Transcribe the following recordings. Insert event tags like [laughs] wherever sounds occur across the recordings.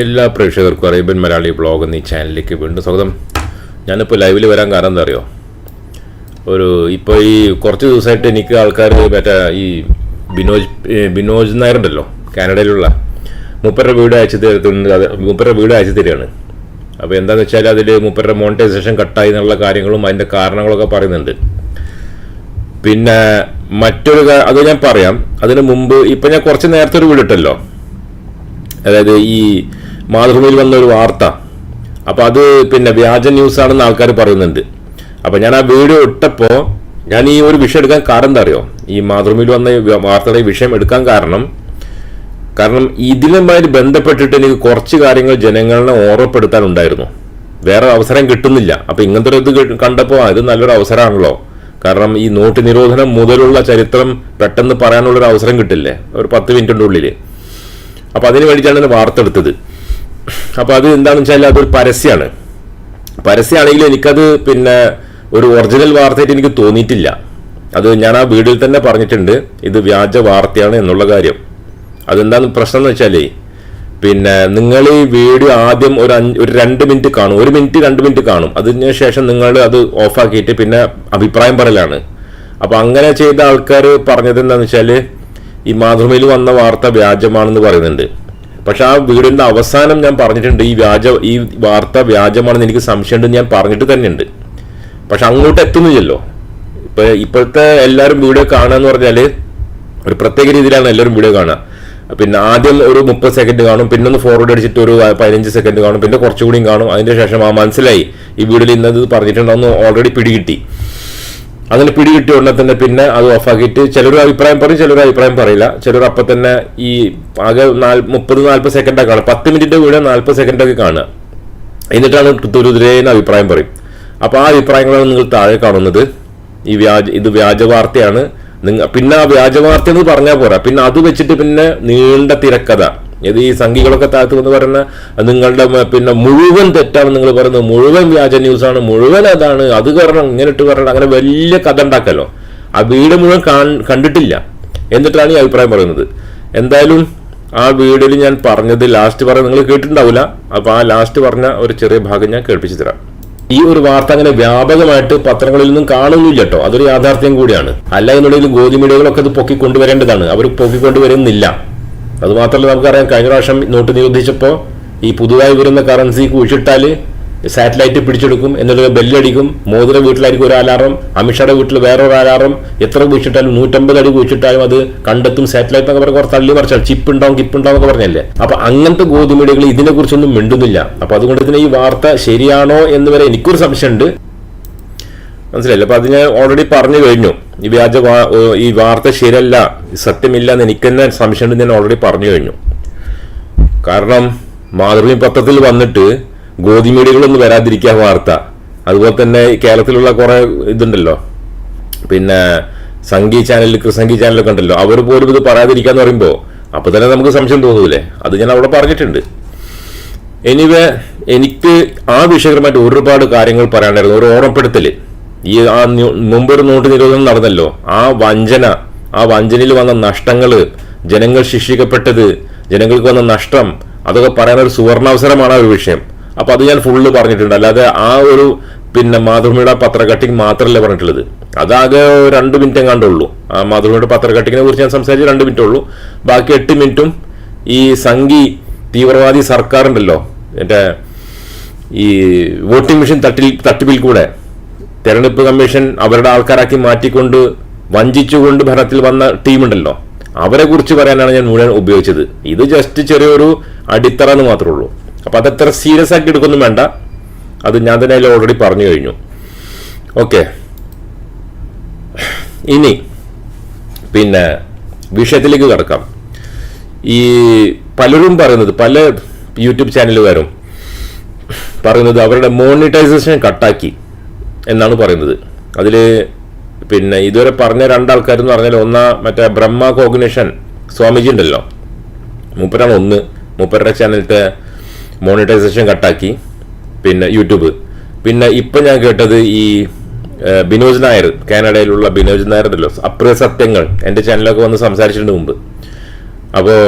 എല്ലാ പ്രേക്ഷകർക്കും Arabian Malayali blog എന്നീ ചാനലിലേക്ക് വീണ്ടും സ്വാഗതം. ഞാനിപ്പോൾ ലൈവിൽ വരാൻ കാരണം എന്താ അറിയോ? ഒരു ഇപ്പോൾ ഈ കുറച്ച് ദിവസമായിട്ട് എനിക്ക് ആൾക്കാർ മറ്റേ ഈ ബിനോജ് ബിനോജ് നായർ ഉണ്ടല്ലോ കാനഡയിലുള്ള മുപ്പരുടെ വീട് അയച്ചു തരുന്നുണ്ട് അത് മുപ്പരുടെ വീട് അയച്ചു തരികയാണ്. അപ്പോൾ എന്താണെന്ന് വെച്ചാൽ അതിൽ മുപ്പരുടെ മോണിറ്റൈസേഷൻ കട്ടായി എന്നുള്ള കാര്യങ്ങളും അതിന്റെ കാരണങ്ങളൊക്കെ പറയുന്നുണ്ട്. പിന്നെ മറ്റൊരു അത് ഞാൻ പറയാം. അതിന് മുമ്പ് ഇപ്പം ഞാൻ കുറച്ച് നേരത്തെ ഒരു വീട് ഇട്ടല്ലോ. അതായത് ഈ മാതൃഭൂമിയിൽ വന്ന ഒരു വാർത്ത. അപ്പോൾ അത് പിന്നെ വ്യാജ ന്യൂസ് ആണെന്ന് ആൾക്കാർ പറയുന്നുണ്ട്. അപ്പോൾ ഞാൻ ആ വീഡിയോ ഇട്ടപ്പോൾ ഞാൻ ഈ ഒരു വിഷയം എടുക്കാൻ കാരണം എന്താ അറിയോ? ഈ മാതൃഭൂമിയിൽ വന്ന വാർത്തയുടെ വിഷയം എടുക്കാൻ കാരണം കാരണം ഇതിലുമായി ബന്ധപ്പെട്ടിട്ട് എനിക്ക് കുറച്ച് കാര്യങ്ങൾ ജനങ്ങളെ ഓർമ്മപ്പെടുത്താനുണ്ടായിരുന്നു വേറെ അവസരം കിട്ടുന്നില്ല. അപ്പോൾ ഇങ്ങനത്തെ ഒരു ഇത് കണ്ടപ്പോൾ അത് നല്ലൊരു അവസരമാണല്ലോ. കാരണം ഈ നോട്ട് നിരോധനം മുതലുള്ള ചരിത്രം പെട്ടെന്ന് പറയാനുള്ളൊരു അവസരം കിട്ടില്ലേ? ഒരു പത്ത് മിനിറ്റിന്റെ ഉള്ളിൽ അപ്പോൾ അതിന് വേണ്ടിയിട്ടാണ് വാർത്ത എടുത്തത്. അപ്പോൾ അത് എന്താണെന്ന് വെച്ചാൽ അതൊരു പരസ്യമാണ് പരസ്യമാണെങ്കിലും എനിക്കത് പിന്നെ ഒരു ഒറിജിനൽ വാർത്തയായിട്ട് എനിക്ക് തോന്നിയിട്ടില്ല. അത് ഞാൻ ആ വീഡിയോയിൽ തന്നെ പറഞ്ഞിട്ടുണ്ട്. ഇത് വ്യാജ വാർത്തയാണ് എന്നുള്ള കാര്യം. അതെന്താന്ന് പ്രശ്നം എന്ന് വെച്ചാലേ പിന്നെ നിങ്ങൾ ഈ വീഡിയോ ആദ്യം ഒരു അഞ്ച് ഒരു രണ്ട് മിനിറ്റ് കാണും. ഒരു മിനിറ്റ് രണ്ട് മിനിറ്റ് കാണും. അതിന് ശേഷം നിങ്ങൾ അത് ഓഫാക്കിയിട്ട് പിന്നെ അഭിപ്രായം പറയലാണ്. അപ്പോൾ അങ്ങനെ ചെയ്ത ആൾക്കാർ പറഞ്ഞത് എന്താണെന്ന് വെച്ചാൽ ഈ മാതൃമയിൽ വന്ന വാർത്ത വ്യാജമാണെന്ന് പറയുന്നുണ്ട്. പക്ഷെ ആ വീടിന്റെ അവസാനം ഞാൻ പറഞ്ഞിട്ടുണ്ട് ഈ വ്യാജ ഈ വാർത്ത വ്യാജമാണെന്ന് എനിക്ക് സംശയമുണ്ട് ഞാൻ പറഞ്ഞിട്ട് തന്നെയുണ്ട്. പക്ഷെ അങ്ങോട്ട് എത്തുന്നില്ലല്ലോ. ഇപ്പൊ ഇപ്പോഴത്തെ എല്ലാവരും വീഡിയോ കാണുക എന്ന് പറഞ്ഞാൽ ഒരു പ്രത്യേക രീതിയിലാണ് എല്ലാവരും വീഡിയോ കാണുക. പിന്നെ ആദ്യം ഒരു മുപ്പത് സെക്കൻഡ് കാണും പിന്നെ ഒന്ന് ഫോർവേഡ് അടിച്ചിട്ട് ഒരു പതിനഞ്ച് സെക്കൻഡ് കാണും പിന്നെ കുറച്ചുകൂടിയും കാണും. അതിന്റെ ശേഷം ആ മനസ്സിലായി ഈ വീഡിയോയിൽ ഇന്നത് പറഞ്ഞിട്ടുണ്ടെന്ന് ഓൾറെഡി പിടികിട്ടി. അങ്ങനെ പിടികിട്ടിയ ഉടനെ തന്നെ പിന്നെ അത് ഓഫാക്കിയിട്ട് ചിലർ അഭിപ്രായം പറയും ചിലർ അഭിപ്രായം പറയില്ല. ചിലർ അപ്പം തന്നെ ഈ ആകെ നാല് മുപ്പത് നാൽപ്പത് സെക്കൻഡൊക്കെ കാണുക പത്ത് മിനിറ്റിന്റെ കൂടെ നാൽപ്പത് സെക്കൻഡൊക്കെ കാണുക. എന്നിട്ടാണ് തുരുതുരേന്ന് അഭിപ്രായം പറയും. അപ്പോൾ ആ അഭിപ്രായങ്ങളാണ് നിങ്ങൾ താഴെ കാണുന്നത്. ഈ വ്യാജ ഇത് വ്യാജ വാർത്തയാണ് നിങ്ങ പിന്നെ ആ വ്യാജ വാർത്ത എന്ന് പറഞ്ഞാൽ പോരാ. പിന്നെ അത് വെച്ചിട്ട് പിന്നെ നീണ്ട തിരക്കഥ. ഇത് ഈ സംഘികളൊക്കെ താഴ്ത്തു എന്ന് പറയുന്ന നിങ്ങളുടെ പിന്നെ മുഴുവൻ തെറ്റാണ് നിങ്ങൾ പറയുന്നത് മുഴുവൻ വ്യാജ ന്യൂസാണ് മുഴുവൻ അതാണ്. അത് കാരണം ഇങ്ങനെ ഇട്ട് പറയണം അങ്ങനെ വലിയ കഥ ഉണ്ടാക്കല്ലോ. ആ വീട് മുഴുവൻ കണ്ടിട്ടില്ല. എന്നിട്ടാണ് ഈ അഭിപ്രായം പറയുന്നത്. എന്തായാലും ആ വീഡിയോയിൽ ഞാൻ പറഞ്ഞത് ലാസ്റ്റ് പറഞ്ഞ നിങ്ങൾ കേട്ടിട്ടുണ്ടാവില്ല. അപ്പൊ ആ ലാസ്റ്റ് പറഞ്ഞ ഒരു ചെറിയ ഭാഗം ഞാൻ കേൾപ്പിച്ചു തരാം. ഈ ഒരു വാർത്ത അങ്ങനെ വ്യാപകമായിട്ട് പത്രങ്ങളിൽ നിന്നും കാണുന്നില്ല കേട്ടോ അതൊരു യാഥാർത്ഥ്യം കൂടിയാണ്. അല്ല എന്നുണ്ടെങ്കിൽ ഗോതി മീഡിയകളൊക്കെ അത് പൊക്കിക്കൊണ്ടുവരേണ്ടതാണ്. അവർ പൊക്കിക്കൊണ്ടുവരുന്നില്ല. അത് മാത്രമല്ല നമുക്കറിയാം കഴിഞ്ഞ പ്രാവശ്യം നോട്ട് നിരോധിച്ചപ്പോൾ ഈ പുതുതായി വരുന്ന കറൻസി കുഴിച്ചിട്ടാൽ സാറ്റലൈറ്റ് പിടിച്ചെടുക്കും എന്നിട്ട് ബെല്ലടിക്കും. മോദിയുടെ വീട്ടിലായിരിക്കും ഒരു അലാറം. അമിത്ഷായുടെ വീട്ടിൽ വേറൊരു അലാറം. എത്ര കുഴിച്ചിട്ടാലും നൂറ്റമ്പത് അടി കുഴിച്ചിട്ടാലും അത് കണ്ടെത്തും. സാറ്റലൈറ്റ് എന്നൊക്കെ പറഞ്ഞാൽ തള്ളി മറിച്ചാൽ ചിപ്പ് ഉണ്ടാവും കിപ്പ് ഉണ്ടാവും എന്നൊക്കെ പറഞ്ഞല്ലേ? അപ്പൊ അങ്ങനത്തെ ഗോതമ്പടികൾ ഇതിനെ കുറിച്ചൊന്നും മിണ്ടുന്നില്ല. അപ്പൊ അതുകൊണ്ട് തന്നെ ഈ വാർത്ത ശരിയാണോ എന്ന് വരെ എനിക്കൊരു സംശയമുണ്ട്. മനസ്സിലായില്ല? അപ്പൊ അത് ഞാൻ ഓൾറെഡി പറഞ്ഞു കഴിഞ്ഞു. ഈ വ്യാജ ഈ വാർത്ത ശരിയല്ല സത്യമില്ല എന്ന് എനിക്ക് തന്നെ സംശയമുണ്ട് ഞാൻ ഓൾറെഡി പറഞ്ഞു കഴിഞ്ഞു. കാരണം മാതൃഭൂമി പത്രത്തിൽ വന്നിട്ട് ഗോതിമീഡിയകളൊന്നും വരാതിരിക്കുക വാർത്ത. അതുപോലെ തന്നെ കേരളത്തിലുള്ള കുറെ ഇതുണ്ടല്ലോ. പിന്നെ സംഗീ ചാനലിൽ കൃസംഗി ചാനലൊക്കെ ഉണ്ടല്ലോ. അവർ പോലും ഇത് പറയാതിരിക്കാന്ന് പറയുമ്പോൾ അപ്പൊ തന്നെ നമുക്ക് സംശയം തോന്നൂലേ? അത് ഞാൻ അവിടെ പറഞ്ഞിട്ടുണ്ട്. എനിവേ എനിക്ക് ആ വിഷയകരമായിട്ട് ഒരുപാട് കാര്യങ്ങൾ പറയാനായിരുന്നു ഒരു ഓർമ്മപ്പെടുത്തൽ ഈ ആ മുമ്പൊരു നോട്ട് നിരോധനം നടന്നല്ലോ. ആ വഞ്ചന ആ വഞ്ചനയിൽ വന്ന നഷ്ടങ്ങൾ ജനങ്ങൾ ശിക്ഷിക്കപ്പെട്ടത് ജനങ്ങൾക്ക് വന്ന നഷ്ടം അതൊക്കെ പറയാനൊരു സുവർണാവസരമാണ് ആ ഒരു വിഷയം. അപ്പൊ അത് ഞാൻ ഫുള്ള് പറഞ്ഞിട്ടുണ്ട്. അല്ലാതെ ആ ഒരു പിന്നെ മാതൃഭൂമിയുടെ പത്ര കട്ടിങ് മാത്രമല്ല പറഞ്ഞിട്ടുള്ളത്. അതാകെ രണ്ട് മിനിറ്റ് എങ്ങാണ്ടുള്ളൂ ആ മാതൃഭൂമിയുടെ പത്ര കട്ടിങ്ങിനെ കുറിച്ച് ഞാൻ സംസാരിച്ച് രണ്ട് മിനിറ്റ് ഉള്ളൂ. ബാക്കി എട്ട് മിനിറ്റും ഈ സംഘി തീവ്രവാദി സർക്കാരുണ്ടല്ലോ എന്റെ ഈ വോട്ടിംഗ് മെഷീൻ തട്ടിൽ തട്ടിപ്പിൽ കൂടെ തെരഞ്ഞെടുപ്പ് കമ്മീഷൻ അവരുടെ ആൾക്കാരാക്കി മാറ്റിക്കൊണ്ട് വഞ്ചിച്ചുകൊണ്ട് ഭരണത്തിൽ വന്ന ടീമുണ്ടല്ലോ. അവരെ കുറിച്ച് പറയാനാണ് ഞാൻ മുഴുവൻ ഉപയോഗിച്ചത്. ഇത് ജസ്റ്റ് ചെറിയൊരു അടിത്തറ എന്ന് മാത്രമേ ഉള്ളൂ. അപ്പൊ അതെത്ര സീരിയസ് ആക്കി എടുക്കൊന്നും വേണ്ട. അത് ഞാൻ തന്നെ അതിൽ ഓൾറെഡി പറഞ്ഞു കഴിഞ്ഞു. ഓക്കെ ഇനി പിന്നെ വിഷയത്തിലേക്ക് കടക്കാം. ഈ പലരും പറയുന്നത് പല യൂട്യൂബ് ചാനലുകാരും പറയുന്നത് അവരുടെ മോണിറ്റൈസേഷൻ കട്ടാക്കി എന്നാണ് പറയുന്നത്. അതിൽ പിന്നെ ഇതുവരെ പറഞ്ഞ രണ്ടാൾക്കാർ എന്ന് പറഞ്ഞാൽ ഒന്നാ മറ്റേ ബ്രഹ്മ കോഗ്നിഷൻ സ്വാമിജി ഉണ്ടല്ലോ. മൂപ്പരാണ് ഒന്ന്. മൂപ്പരുടെ ചാനലിലത്തെ മോണിറ്റൈസേഷൻ കട്ടാക്കി പിന്നെ യൂട്യൂബ്. പിന്നെ ഇപ്പം ഞാൻ കേട്ടത് ഈ ബിനോജ് നായർ കാനഡയിലുള്ള ബിനോജ് നായർ ഉണ്ടല്ലോ. അപ്രിയ സത്യങ്ങൾ. എന്റെ ചാനലൊക്കെ വന്ന് സംസാരിച്ചിട്ടുണ്ട് മുമ്പ്. അപ്പോൾ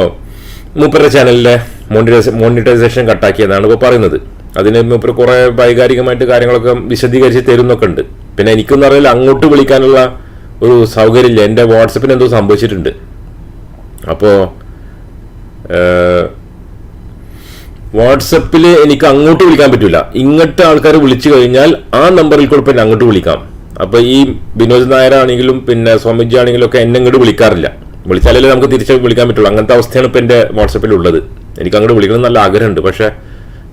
മൂപ്പരുടെ ചാനലിലെ മോണിറ്റൈസേഷൻ മോണിറ്റൈസേഷൻ കട്ടാക്കിയെന്നാണ് ഇപ്പോൾ പറയുന്നത്. അതിന് മൂപ്പർ കുറേ വൈകാരികമായിട്ട് കാര്യങ്ങളൊക്കെ വിശദീകരിച്ച് തരുന്നൊക്കെ ഉണ്ട്. പിന്നെ എനിക്കൊന്നും അറിയില്ല അങ്ങോട്ട് വിളിക്കാനുള്ള ഒരു സൗകര്യമില്ല. എന്റെ വാട്സപ്പിന് എന്തോ സംഭവിച്ചിട്ടുണ്ട്. അപ്പോൾ വാട്സപ്പിൽ എനിക്ക് അങ്ങോട്ട് വിളിക്കാൻ പറ്റില്ല ഇങ്ങോട്ട് ആൾക്കാർ വിളിച്ചു കഴിഞ്ഞാൽ ആ നമ്പറിൽ കൂടെ പിന്നെ അങ്ങോട്ട് വിളിക്കാം. അപ്പോൾ ഈ വിനോദ് നായർ ആണെങ്കിലും പിന്നെ സ്വാമിജി ആണെങ്കിലും ഒക്കെ എന്നെ ഇങ്ങോട്ട് വിളിക്കാറില്ല. വിളിച്ചാലേ നമുക്ക് തിരിച്ച് വിളിക്കാൻ പറ്റുള്ളൂ. അങ്ങനത്തെ അവസ്ഥയാണ് ഇപ്പോൾ എന്റെ വാട്സപ്പിൽ ഉള്ളത് എനിക്ക് അങ്ങോട്ട് വിളിക്കണം നല്ല ആഗ്രഹമുണ്ട്. പക്ഷെ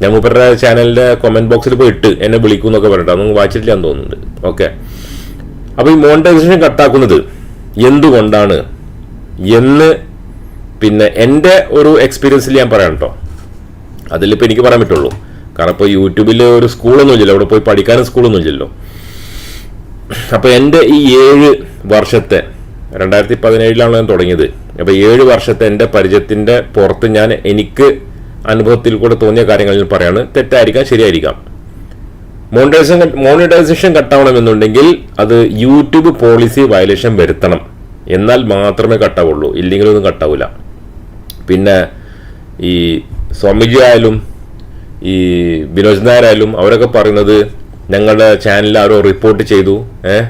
ഞാൻ മൂപ്പരുടെ ചാനലിന്റെ കമന്റ് ബോക്സിൽ പോയിട്ട് എന്നെ വിളിക്കും എന്നൊക്കെ പറഞ്ഞിട്ട് അതൊന്നും വായിച്ചിട്ടില്ല എന്ന് തോന്നുന്നുണ്ട്. ഓക്കെ അപ്പോൾ ഈ മോണിറ്റൈസേഷൻ കട്ടാക്കുന്നത് എന്തുകൊണ്ടാണ്? എന്ന് പിന്നെ എന്റെ ഒരു എക്സ്പീരിയൻസിൽ ഞാൻ പറയാം കേട്ടോ അതിലിപ്പോൾ എനിക്ക് പറയാൻ പറ്റുള്ളൂ. കാരണം ഇപ്പോൾ യൂട്യൂബിൽ ഒരു സ്കൂളൊന്നും ഇല്ലല്ലോ. അവിടെ പോയി പഠിക്കാനും സ്കൂളൊന്നും ഇല്ലല്ലോ. അപ്പോൾ എന്റെ ഈ ഏഴ് വർഷത്തെ രണ്ടായിരത്തി പതിനേഴിലാണ് ഞാൻ തുടങ്ങിയത്. അപ്പോൾ ഏഴ് വർഷത്തെ എന്റെ പരിചയത്തിന്റെ പുറത്ത് ഞാൻ എനിക്ക് അനുഭവത്തിൽ കൂടെ തോന്നിയ കാര്യങ്ങളിൽ പറയാണ്. തെറ്റായിരിക്കാം ശരിയായിരിക്കാം. മോണിറ്റൈസേഷൻ മോണിറ്റൈസേഷൻ കട്ടാവണമെന്നുണ്ടെങ്കിൽ അത് യൂട്യൂബ് പോളിസി വയലേഷൻ വരുത്തണം. എന്നാൽ മാത്രമേ കട്ടാവുള്ളൂ. ഇല്ലെങ്കിലൊന്നും കട്ടാവില്ല പിന്നെ ഈ സ്വാമിജി ആയാലും ഈ വിനോദ് നായർ ആയാലും അവരൊക്കെ പറയുന്നത് ഞങ്ങളുടെ ചാനൽ ആരോ റിപ്പോർട്ട് ചെയ്തു. ഏഹ്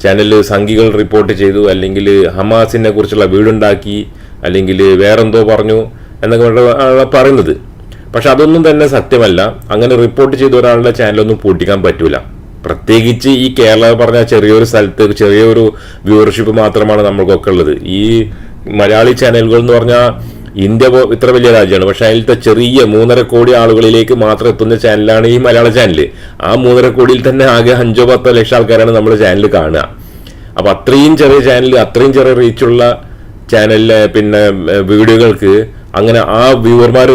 ചാനലിൽ സംഘികൾ റിപ്പോർട്ട് ചെയ്തു. അല്ലെങ്കിൽ ഹമാസിനെ കുറിച്ചുള്ള വീടുണ്ടാക്കി. അല്ലെങ്കിൽ വേറെന്തോ പറഞ്ഞു. എന്നൊക്കെ പറയുന്നത്. പക്ഷെ അതൊന്നും തന്നെ സത്യമല്ല. അങ്ങനെ റിപ്പോർട്ട് ചെയ്ത ഒരാളുടെ ചാനലൊന്നും പൂട്ടിക്കാൻ പറ്റൂല. പ്രത്യേകിച്ച് ഈ കേരള പറഞ്ഞ ചെറിയൊരു സ്ഥലത്ത് ചെറിയൊരു വ്യൂവർഷിപ്പ് മാത്രമാണ് നമ്മൾക്കൊക്കെ ഉള്ളത്. ഈ മലയാളി ചാനലുകൾ എന്ന് പറഞ്ഞാൽ ഇന്ത്യ ഇത്ര വലിയ രാജ്യമാണ്. പക്ഷെ അതിലത്തെ ചെറിയ മൂന്നര കോടി ആളുകളിലേക്ക് മാത്രം എത്തുന്ന ചാനലാണ് ഈ മലയാള ചാനൽ ആ മൂന്നര കോടിയിൽ തന്നെ ആകെ അഞ്ചോ പത്തോ ലക്ഷം ആൾക്കാരാണ് നമ്മുടെ ചാനൽ കാണുക. അപ്പൊ അത്രയും ചെറിയ ചാനൽ അത്രയും ചെറിയ റീച്ചുള്ള ചാനലിലെ പിന്നെ വീഡിയോകൾക്ക് അങ്ങനെ ആ വ്യൂവർമാർ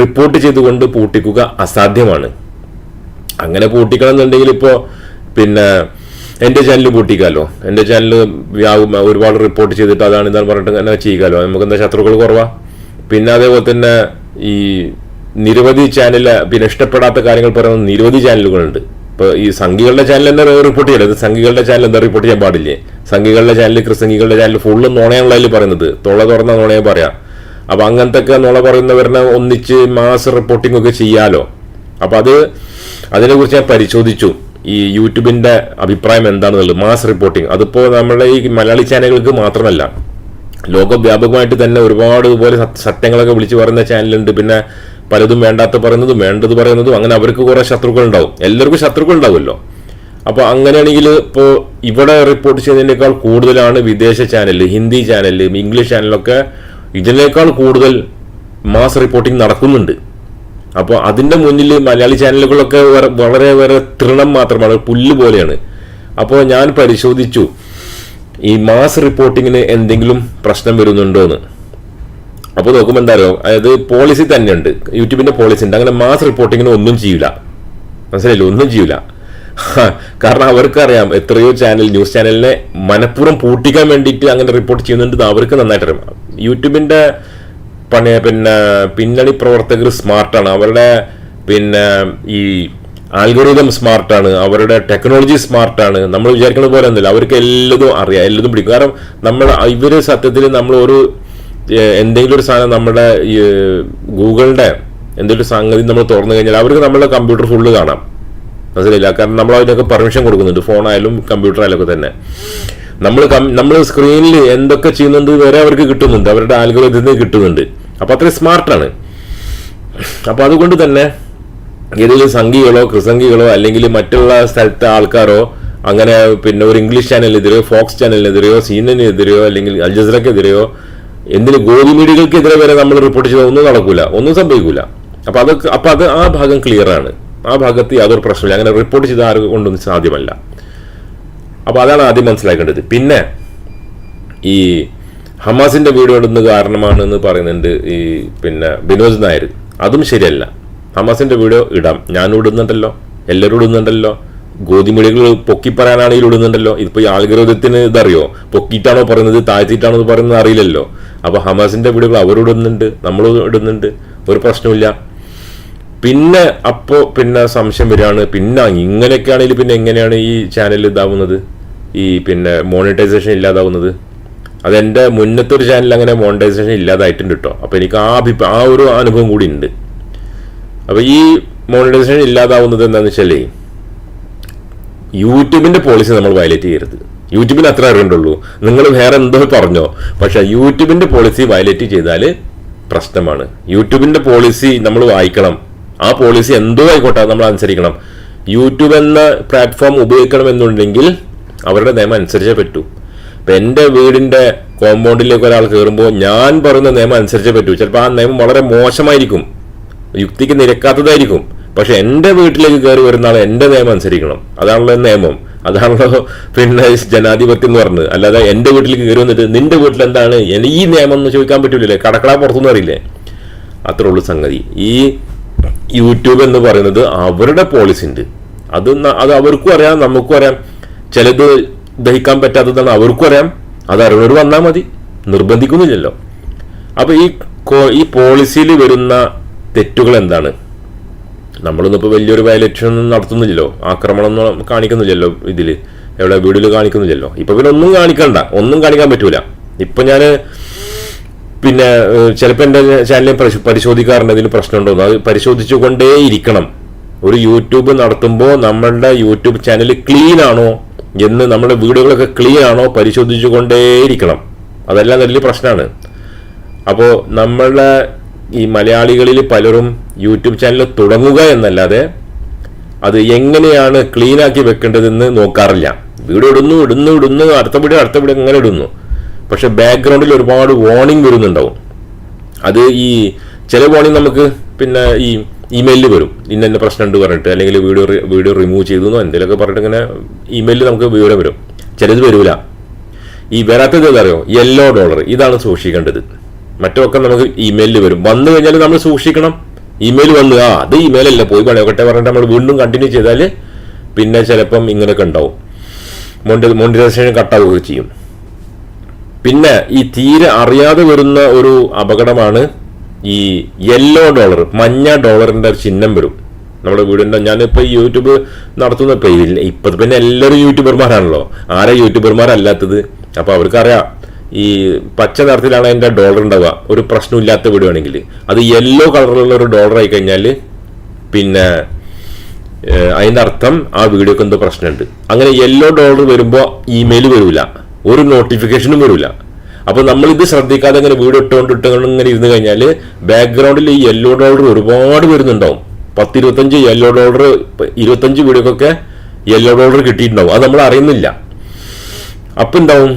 റിപ്പോർട്ട് ചെയ്തുകൊണ്ട് പൂട്ടിക്കുക അസാധ്യമാണ്. അങ്ങനെ പൂട്ടിക്കണം എന്നുണ്ടെങ്കിൽ ഇപ്പോൾ പിന്നെ എന്റെ ചാനൽ പൂട്ടിക്കാലോ? എന്റെ ചാനൽ ഒരുപാട് റിപ്പോർട്ട് ചെയ്തിട്ട് അതാണ് ഇതാണ് പറഞ്ഞിട്ട് അങ്ങനെ ചെയ്യാലോ? നമുക്ക് എന്താ ശത്രുക്കൾ കുറവാ? പിന്നെ അതേപോലെ തന്നെ ഈ നിരവധി ചാനൽ പിന്നെ ഇഷ്ടപ്പെടാത്ത കാര്യങ്ങൾ പറയുന്ന നിരവധി ചാനലുകളുണ്ട് ഇപ്പോൾ ഈ സംഘികളുടെ ചാനൽ തന്നെ റിപ്പോർട്ട് ചെയ്യരുത് സംഘികളുടെ ചാനൽ എന്താ റിപ്പോർട്ട് ചെയ്യാൻ പാടില്ലേ? സംഘികളുടെ ചാനൽ ക്രിസംഘികളുടെ ചാനൽ ഫുള്ള് നോണയാണുള്ളതിൽ പറയുന്നത്. തൊള്ള തുറന്ന നോണയെ പറയാം. അപ്പൊ അങ്ങനത്തെ ഒക്കെ നുള പറയുന്നവരനെ ഒന്നിച്ച് മാസ് റിപ്പോർട്ടിംഗ് ഒക്കെ ചെയ്യാലോ? അപ്പൊ അത് അതിനെക്കുറിച്ച് ഞാൻ പരിശോധിച്ചു. ഈ യൂട്യൂബിന്റെ അഭിപ്രായം എന്താണെന്നുള്ളത് മാസ് റിപ്പോർട്ടിംഗ് അതിപ്പോ നമ്മുടെ ഈ മലയാളി ചാനലുകൾക്ക് മാത്രമല്ല ലോകവ്യാപകമായിട്ട് തന്നെ ഒരുപാട് ഇതുപോലെ സത്യങ്ങളൊക്കെ വിളിച്ചു പറയുന്ന ചാനലുണ്ട്. പിന്നെ പലതും വേണ്ടാത്ത പറയുന്നതും വേണ്ടത് പറയുന്നതും അങ്ങനെ അവർക്ക് കുറെ ശത്രുക്കൾ ഉണ്ടാവും. എല്ലാവർക്കും ശത്രുക്കൾ ഉണ്ടാവുമല്ലോ. അപ്പോൾ അങ്ങനെയാണെങ്കിൽ ഇപ്പോൾ ഇവിടെ റിപ്പോർട്ട് ചെയ്യുന്നതിനേക്കാൾ കൂടുതലാണ് വിദേശ ചാനൽ ഹിന്ദി ചാനൽ ഇംഗ്ലീഷ് ചാനലൊക്കെ ഇതിനേക്കാൾ കൂടുതൽ മാസ് റിപ്പോർട്ടിംഗ് നടക്കുന്നുണ്ട്. അപ്പോൾ അതിന്റെ മുന്നിൽ മലയാളി ചാനലുകളൊക്കെ വളരെ വളരെ തൃണം മാത്രമാണ് പുല്ല് പോലെയാണ്. അപ്പോൾ ഞാൻ പരിശോധിച്ചു ഈ മാസ് റിപ്പോർട്ടിങ്ങിന് എന്തെങ്കിലും പ്രശ്നം വരുന്നുണ്ടോ എന്ന് അപ്പോൾ നോക്കുമ്പോൾ എന്താ അതായത് പോളിസി തന്നെയുണ്ട്. യൂട്യൂബിന്റെ പോളിസി ഉണ്ട്. അങ്ങനെ മാസ് റിപ്പോർട്ടിങ്ങിന് ഒന്നും ചെയ്യില്ല മനസ്സിലായില്ല? ഒന്നും ചെയ്യില്ല കാരണം അവർക്കറിയാം എത്രയോ ചാനൽ ന്യൂസ് ചാനലിനെ മനഃപൂർവം പൂട്ടിക്കാൻ വേണ്ടിയിട്ട് അങ്ങനെ റിപ്പോർട്ട് ചെയ്യുന്നുണ്ട് അവർക്ക് നന്നായിട്ട് അറിയാം. യൂട്യൂബിന്റെ പണി പിന്നെ പിന്നണി പ്രവർത്തകർ സ്മാർട്ടാണ് അവരുടെ പിന്നെ ഈ ആൽഗോറിതം സ്മാർട്ടാണ് അവരുടെ ടെക്നോളജി സ്മാർട്ടാണ് നമ്മൾ വിചാരിക്കുന്നത് പോലെ ഒന്നുമില്ല. അവർക്ക് എല്ലതും അറിയാം എല്ലതും പിടിക്കും. കാരണം നമ്മൾ ഇവർ സത്യത്തിൽ നമ്മൾ ഒരു എന്തെങ്കിലും ഒരു സാധനം നമ്മുടെ ഗൂഗിളിന്റെ എന്തെങ്കിലും ഒരു സംഗതി നമ്മൾ തുറന്നു കഴിഞ്ഞാൽ അവർക്ക് നമ്മുടെ കമ്പ്യൂട്ടർ ഫുള്ള് കാണാം. മനസ്സിലായില്ല? കാരണം നമ്മൾ അതിനൊക്കെ പെർമിഷൻ കൊടുക്കുന്നുണ്ട്. ഫോണായാലും കമ്പ്യൂട്ടർ ആയാലും ഒക്കെ തന്നെ. നമ്മൾ നമ്മൾ സ്ക്രീനിൽ എന്തൊക്കെ ചെയ്യുന്നുണ്ട് വരെ അവർക്ക് കിട്ടുന്നുണ്ട്. അവരുടെ ആൽഗോറിതത്തിന് കിട്ടുന്നുണ്ട്. അപ്പൊ അത്രയും സ്മാർട്ടാണ് അപ്പൊ അതുകൊണ്ട് തന്നെ ഏതെങ്കിലും സംഘികളോ കൃസംഘികളോ അല്ലെങ്കിൽ മറ്റുള്ള സ്ഥലത്തെ ആൾക്കാരോ അങ്ങനെ പിന്നെ ഒരു ഇംഗ്ലീഷ് ചാനലിനെതിരെയോ ഫോക്സ് ചാനലിനെതിരെയോ സീനനെതിരെയോ അല്ലെങ്കിൽ അൽജസറക്കെതിരെയോ എന്തിന് ഗോതി മീഡിയകൾക്കെതിരെ വരെ നമ്മൾ റിപ്പോർട്ട് ചെയ്താൽ ഒന്നും നടക്കൂല. ഒന്നും സംഭവിക്കൂല. അപ്പൊ അത് അപ്പൊ അത് ആ ഭാഗം ക്ലിയർ ആണ്. ആ ഭാഗത്ത് യാതൊരു പ്രശ്നമില്ല അങ്ങനെ റിപ്പോർട്ട് ചെയ്ത ആരും കൊണ്ടൊന്നും സാധ്യമല്ല. അപ്പൊ അതാണ് ആദ്യം മനസ്സിലാക്കേണ്ടത്. പിന്നെ ഈ ഹമാസിന്റെ വീഡിയോ ഇടുന്ന കാരണമാണ് എന്ന് പറയുന്നുണ്ട് ഈ പിന്നെ ബിനോജ് നായർ. അതും ശരിയല്ല. ഹമാസിന്റെ വീഡിയോ ഇടാം. ഞാനും ഇടുന്നുണ്ടല്ലോ. എല്ലാവരും ഇടുന്നുണ്ടല്ലോ. ഗോതിമുടികൾ പൊക്കി പറയാനാണെങ്കിൽ ഇടുന്നുണ്ടല്ലോ. ഇതിപ്പോൾ ഈ ആൾഗ്രോധത്തിന് ഇതറിയോ? പൊക്കിയിട്ടാണോ പറയുന്നത്? താഴ്ത്തിയിട്ടാണോ പറയുന്നത് അറിയില്ലല്ലോ. അപ്പോൾ ഹമാസിന്റെ വീഡിയോകൾ അവരിടുന്നുണ്ട് നമ്മൾ ഇടുന്നുണ്ട്. ഒരു പ്രശ്നമില്ല പിന്നെ അപ്പോൾ പിന്നെ സംശയം വരികയാണ്. പിന്നെ ഇങ്ങനെയൊക്കെ ആണെങ്കിൽ പിന്നെ എങ്ങനെയാണ് ഈ ചാനൽ ഇതാവുന്നത്? ഈ പിന്നെ മോണിറ്റൈസേഷൻ ഇല്ലാതാവുന്നത്. അതെന്റെ മുന്നത്തെ ഒരു ചാനൽ അങ്ങനെ മോണിറ്റൈസേഷൻ ഇല്ലാതായിട്ടുണ്ട് കേട്ടോ അപ്പോൾ എനിക്ക് ആ അഭിപ്രായം ആ ഒരു അനുഭവം കൂടി ഉണ്ട്. അപ്പോൾ ഈ മോണിറ്റൈസേഷൻ ഇല്ലാതാവുന്നത് എന്താണെന്ന് വെച്ചാൽ യൂട്യൂബിന്റെ പോളിസി നമ്മൾ വയലേറ്റ് ചെയ്യരുത്. യൂട്യൂബിന് അത്ര അറിയണ്ടുള്ളൂ നിങ്ങൾ വേറെ എന്തോ പറഞ്ഞോ പക്ഷേ യൂട്യൂബിന്റെ പോളിസി വയലേറ്റ് ചെയ്താൽ പ്രശ്നമാണ്. യൂട്യൂബിന്റെ പോളിസി നമ്മൾ വായിക്കണം. ആ പോളിസി എന്തോ ആയിക്കോട്ടെ നമ്മൾ അനുസരിക്കണം. യൂട്യൂബ് എന്ന പ്ലാറ്റ്ഫോം ഉപയോഗിക്കണം എന്നുണ്ടെങ്കിൽ അവരുടെ നിയമം അനുസരിച്ചേ പറ്റൂ. ഇപ്പൊ എന്റെ വീടിന്റെ കോമ്പൗണ്ടിലേക്ക് ഒരാൾ കയറുമ്പോൾ ഞാൻ പറയുന്ന നിയമം അനുസരിച്ചേ പറ്റൂ. ചിലപ്പോൾ ആ നിയമം വളരെ മോശമായിരിക്കും. യുക്തിക്ക് നിരക്കാത്തതായിരിക്കും. പക്ഷെ എന്റെ വീട്ടിലേക്ക് കയറി വരുന്ന ആൾ എന്റെ നിയമം അനുസരിക്കണം. അതാണല്ലോ നിയമം. അതാണല്ലോ പിന്നെ ജനാധിപത്യം എന്ന് പറഞ്ഞത്. അല്ലാതെ എന്റെ വീട്ടിലേക്ക് കയറി വന്നിട്ട് നിന്റെ വീട്ടിൽ എന്താണ് ഈ നിയമം എന്ന് ചോദിക്കാൻ പറ്റൂലേ കടക്കട പുറത്തുനിന്ന് അറിയില്ലേ? അത്രേ ഉള്ളൂ സംഗതി. ഈ യൂട്യൂബ് എന്ന് പറയുന്നത് അവരുടെ പോളിസി ഉണ്ട്. അത് അത് അവർക്കും അറിയാം നമുക്കും അറിയാം. ചിലത് ദഹിക്കാൻ പറ്റാത്തതാണ് അവർക്കും അറിയാം. അത് അറിവുള്ളവർ വന്നാൽ മതി. നിർബന്ധിക്കുന്നില്ലല്ലോ. അപ്പൊ ഈ ഈ പോളിസിയിൽ വരുന്ന തെറ്റുകൾ എന്താണ്? നമ്മളൊന്നും ഇപ്പോൾ വലിയൊരു വയലക്ഷൻ നടത്തുന്നില്ലല്ലോ. ആക്രമണം ഒന്നും കാണിക്കുന്നില്ലല്ലോ ഇതിൽ എവിടെ വീടിൽ കാണിക്കുന്നില്ലല്ലോ. ഇപ്പൊ പിന്നെ ഒന്നും കാണിക്കണ്ട. ഒന്നും കാണിക്കാൻ പറ്റൂല. ഇപ്പൊ ഞാൻ പിന്നെ ചിലപ്പോൾ എന്റെ ചാനലിൽ പരിശോ- പരിശോധിക്കാറുണ്ട്. ഇതിന് പ്രശ്നമുണ്ടോ? അത് പരിശോധിച്ചുകൊണ്ടേ ഇരിക്കണം ഒരു യൂട്യൂബ് നടത്തുമ്പോൾ നമ്മളുടെ യൂട്യൂബ് ചാനൽ ക്ലീൻ ആണോ? എന്ന് നമ്മുടെ വീടുകളൊക്കെ ക്ലിയർ ആണോ പരിശോധിച്ചു കൊണ്ടേയിരിക്കണം അതെല്ലാം വലിയ പ്രശ്നമാണ് അപ്പോൾ നമ്മളെ ഈ മലയാളികളിൽ പലരും യൂട്യൂബ് ചാനൽ തുടങ്ങുക എന്നല്ലാതെ അത് എങ്ങനെയാണ് ക്ലീൻ ആക്കി വെക്കേണ്ടതെന്ന് നോക്കാറില്ല. വീഡിയോ ഇടുന്നു ഇടുന്നു ഇടുന്നു അടുത്ത വീഡിയോ അടുത്ത വീഡിയോ അങ്ങനെ ഇടുന്നു. പക്ഷെ ബാക്ക്ഗ്രൗണ്ടിൽ ഒരുപാട് വാർണിംഗ് വരുന്നുണ്ടാവും. അത് ഈ ചില വാർണിംഗ് നമുക്ക് പിന്നെ ഈ ഇമെയിലിൽ വരും. ഇന്ന ഇന്ന പ്രശ്നമുണ്ട് പറഞ്ഞിട്ട്. അല്ലെങ്കിൽ വീഡിയോ വീഡിയോ റിമൂവ് ചെയ്തു എന്നോ എന്തെങ്കിലുമൊക്കെ പറഞ്ഞിട്ട് ഇങ്ങനെ ഇമെയിലിൽ നമുക്ക് വിവരം വരും. ചിലത് വരില്ല ഈ വരാത്തത് എന്താറിയോ യെല്ലോ ഡോളർ ഇതാണ് സൂക്ഷിക്കേണ്ടത്. മറ്റൊക്കെ നമുക്ക് ഇമെയിലിൽ വരും. വന്നു കഴിഞ്ഞാൽ നമ്മൾ സൂക്ഷിക്കണം. ഇമെയിൽ വന്നു ആ അത് ഇമെയിൽ അല്ല. പോയി പണിയൊക്കെ പറഞ്ഞിട്ട് നമ്മൾ വീണ്ടും കണ്ടിന്യൂ ചെയ്താൽ പിന്നെ ചിലപ്പം ഇങ്ങനെയൊക്കെ ഉണ്ടാവും. മോണ്ടി മോണ്ടിറ്റൈസേഷൻ കട്ടാവുകയൊക്കെ ചെയ്യും. പിന്നെ ഈ തീരെ അറിയാതെ വരുന്ന ഒരു അപകടമാണ് ഈ യെല്ലോ ഡോളർ മഞ്ഞ ഡോളറിന്റെ ഒരു ചിഹ്നം വരും. നമ്മുടെ വീടിന്റെ ഞാനിപ്പോ ഈ യൂട്യൂബ് നടത്തുന്ന ഇപ്പൊ ഇപ്പം പിന്നെ എല്ലാവരും യൂട്യൂബർമാരാണല്ലോ. ആരാ യൂട്യൂബർമാരല്ലാത്തത്? അപ്പൊ അവർക്കറിയാം ഈ പച്ച നിറത്തിലാണ് അതിന്റെ ഡോളർ ഉണ്ടാവുക. ഒരു പ്രശ്നമില്ലാത്ത വീഡിയോ ആണെങ്കിൽ അത് യെല്ലോ കളറിലുള്ള ഒരു ഡോളർ ആയി കഴിഞ്ഞാൽ പിന്നെ അതിന്റെ അർത്ഥം ആ വീഡിയോക്ക് എന്തോ പ്രശ്നമുണ്ട്. അങ്ങനെ യെല്ലോ ഡോളർ വരുമ്പോൾ ഇമെയിൽ വരില്ല. ഒരു നോട്ടിഫിക്കേഷനും വരൂല അപ്പൊ നമ്മൾ ഇത് ശ്രദ്ധിക്കാതെ ഇങ്ങനെ വീഡിയോ ഇട്ടുകൊണ്ട് ഇട്ടുകൊണ്ട് ഇങ്ങനെ ഇരുന്ന് കഴിഞ്ഞാൽ ബാക്ക്ഗ്രൗണ്ടിൽ ഈ യെല്ലോ ഡോളർ ഒരുപാട് വരുന്നുണ്ടാവും. പത്ത് ഇരുപത്തഞ്ച് യെല്ലോ ഡോളർ ഇരുപത്തഞ്ച് വീഡിയോക്കൊക്കെ യെല്ലോ ഡോളർ കിട്ടിയിട്ടുണ്ടാവും. അത് നമ്മൾ അറിയുന്നില്ല. അപ്പൊ എന്താവും?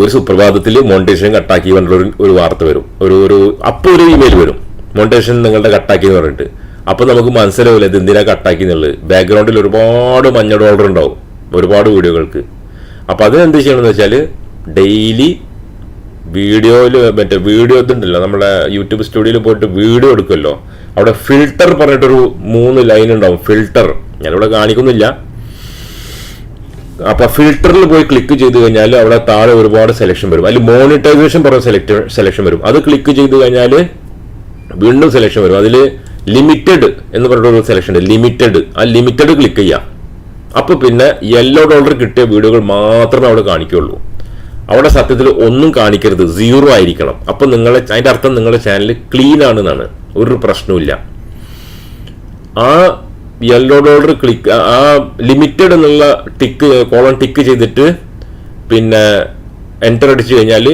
ഒരു സുപ്രഭാതത്തിൽ മോണ്ടേഷൻ കട്ടാക്കി പറഞ്ഞിട്ട് ഒരു ഒരു വാർത്ത വരും. ഒരു ഒരു അപ്പോൾ ഒരു ഇമെയിൽ വരും. മോണ്ടേഷൻ നിങ്ങളുടെ കട്ടാക്കി എന്ന് പറഞ്ഞിട്ട്. അപ്പോൾ നമുക്ക് മനസ്സിലാവില്ല ഇത് എന്തിനാ കട്ടാക്കി എന്നുള്ളത്. ബാക്ക്ഗ്രൗണ്ടിൽ ഒരുപാട് മഞ്ഞ ഡോളർ ഉണ്ടാവും. ഒരുപാട് വീഡിയോകൾക്ക് അപ്പോൾ അതിനെന്ത് ചെയ്യണമെന്ന് വെച്ചാൽ ഡെയിലി വീഡിയോയിൽ മറ്റേ വീഡിയോ ഇതുണ്ടല്ലോ നമ്മുടെ യൂട്യൂബ് സ്റ്റുഡിയോയിൽ പോയിട്ട് വീഡിയോ എടുക്കുമല്ലോ. അവിടെ ഫിൽട്ടർ പറഞ്ഞിട്ടൊരു മൂന്ന് ലൈൻ ഉണ്ടാവും ഫിൽട്ടർ ഞാനിവിടെ കാണിക്കുന്നില്ല. അപ്പൊ ഫിൽറ്ററിൽ പോയി ക്ലിക്ക് ചെയ്ത് കഴിഞ്ഞാൽ അവിടെ താഴെ ഒരുപാട് സെലക്ഷൻ വരും. അതിൽ മോണിറ്റൈസേഷൻ പറഞ്ഞ സെലക്ട് സെലക്ഷൻ വരും. അത് ക്ലിക്ക് ചെയ്ത് കഴിഞ്ഞാൽ വീണ്ടും സെലക്ഷൻ വരും. അതിൽ ലിമിറ്റഡ് എന്ന് പറഞ്ഞൊരു സെലക്ഷൻ ഉണ്ട്. ലിമിറ്റഡ് ആ ലിമിറ്റഡ് ക്ലിക്ക് ചെയ്യാം. അപ്പൊ പിന്നെ യെല്ലോ ഡോളർ കിട്ടിയ വീഡിയോകൾ മാത്രമേ അവിടെ കാണിക്കുള്ളൂ. അവിടെ സത്യത്തിൽ ഒന്നും കാണിക്കരുത്. സീറോ ആയിരിക്കണം. അപ്പം നിങ്ങളെ അതിന്റെ അർത്ഥം നിങ്ങളുടെ ചാനൽ ക്ലീൻ ആണെന്നാണ്. ഒരു പ്രശ്നവുമില്ല. ആ യെല്ലോ ഡോളർ ക്ലിക്ക് ആ ലിമിറ്റഡ് എന്നുള്ള ടിക്ക് കോളം ടിക്ക് ചെയ്തിട്ട് പിന്നെ എന്റർ അടിച്ചു കഴിഞ്ഞാൽ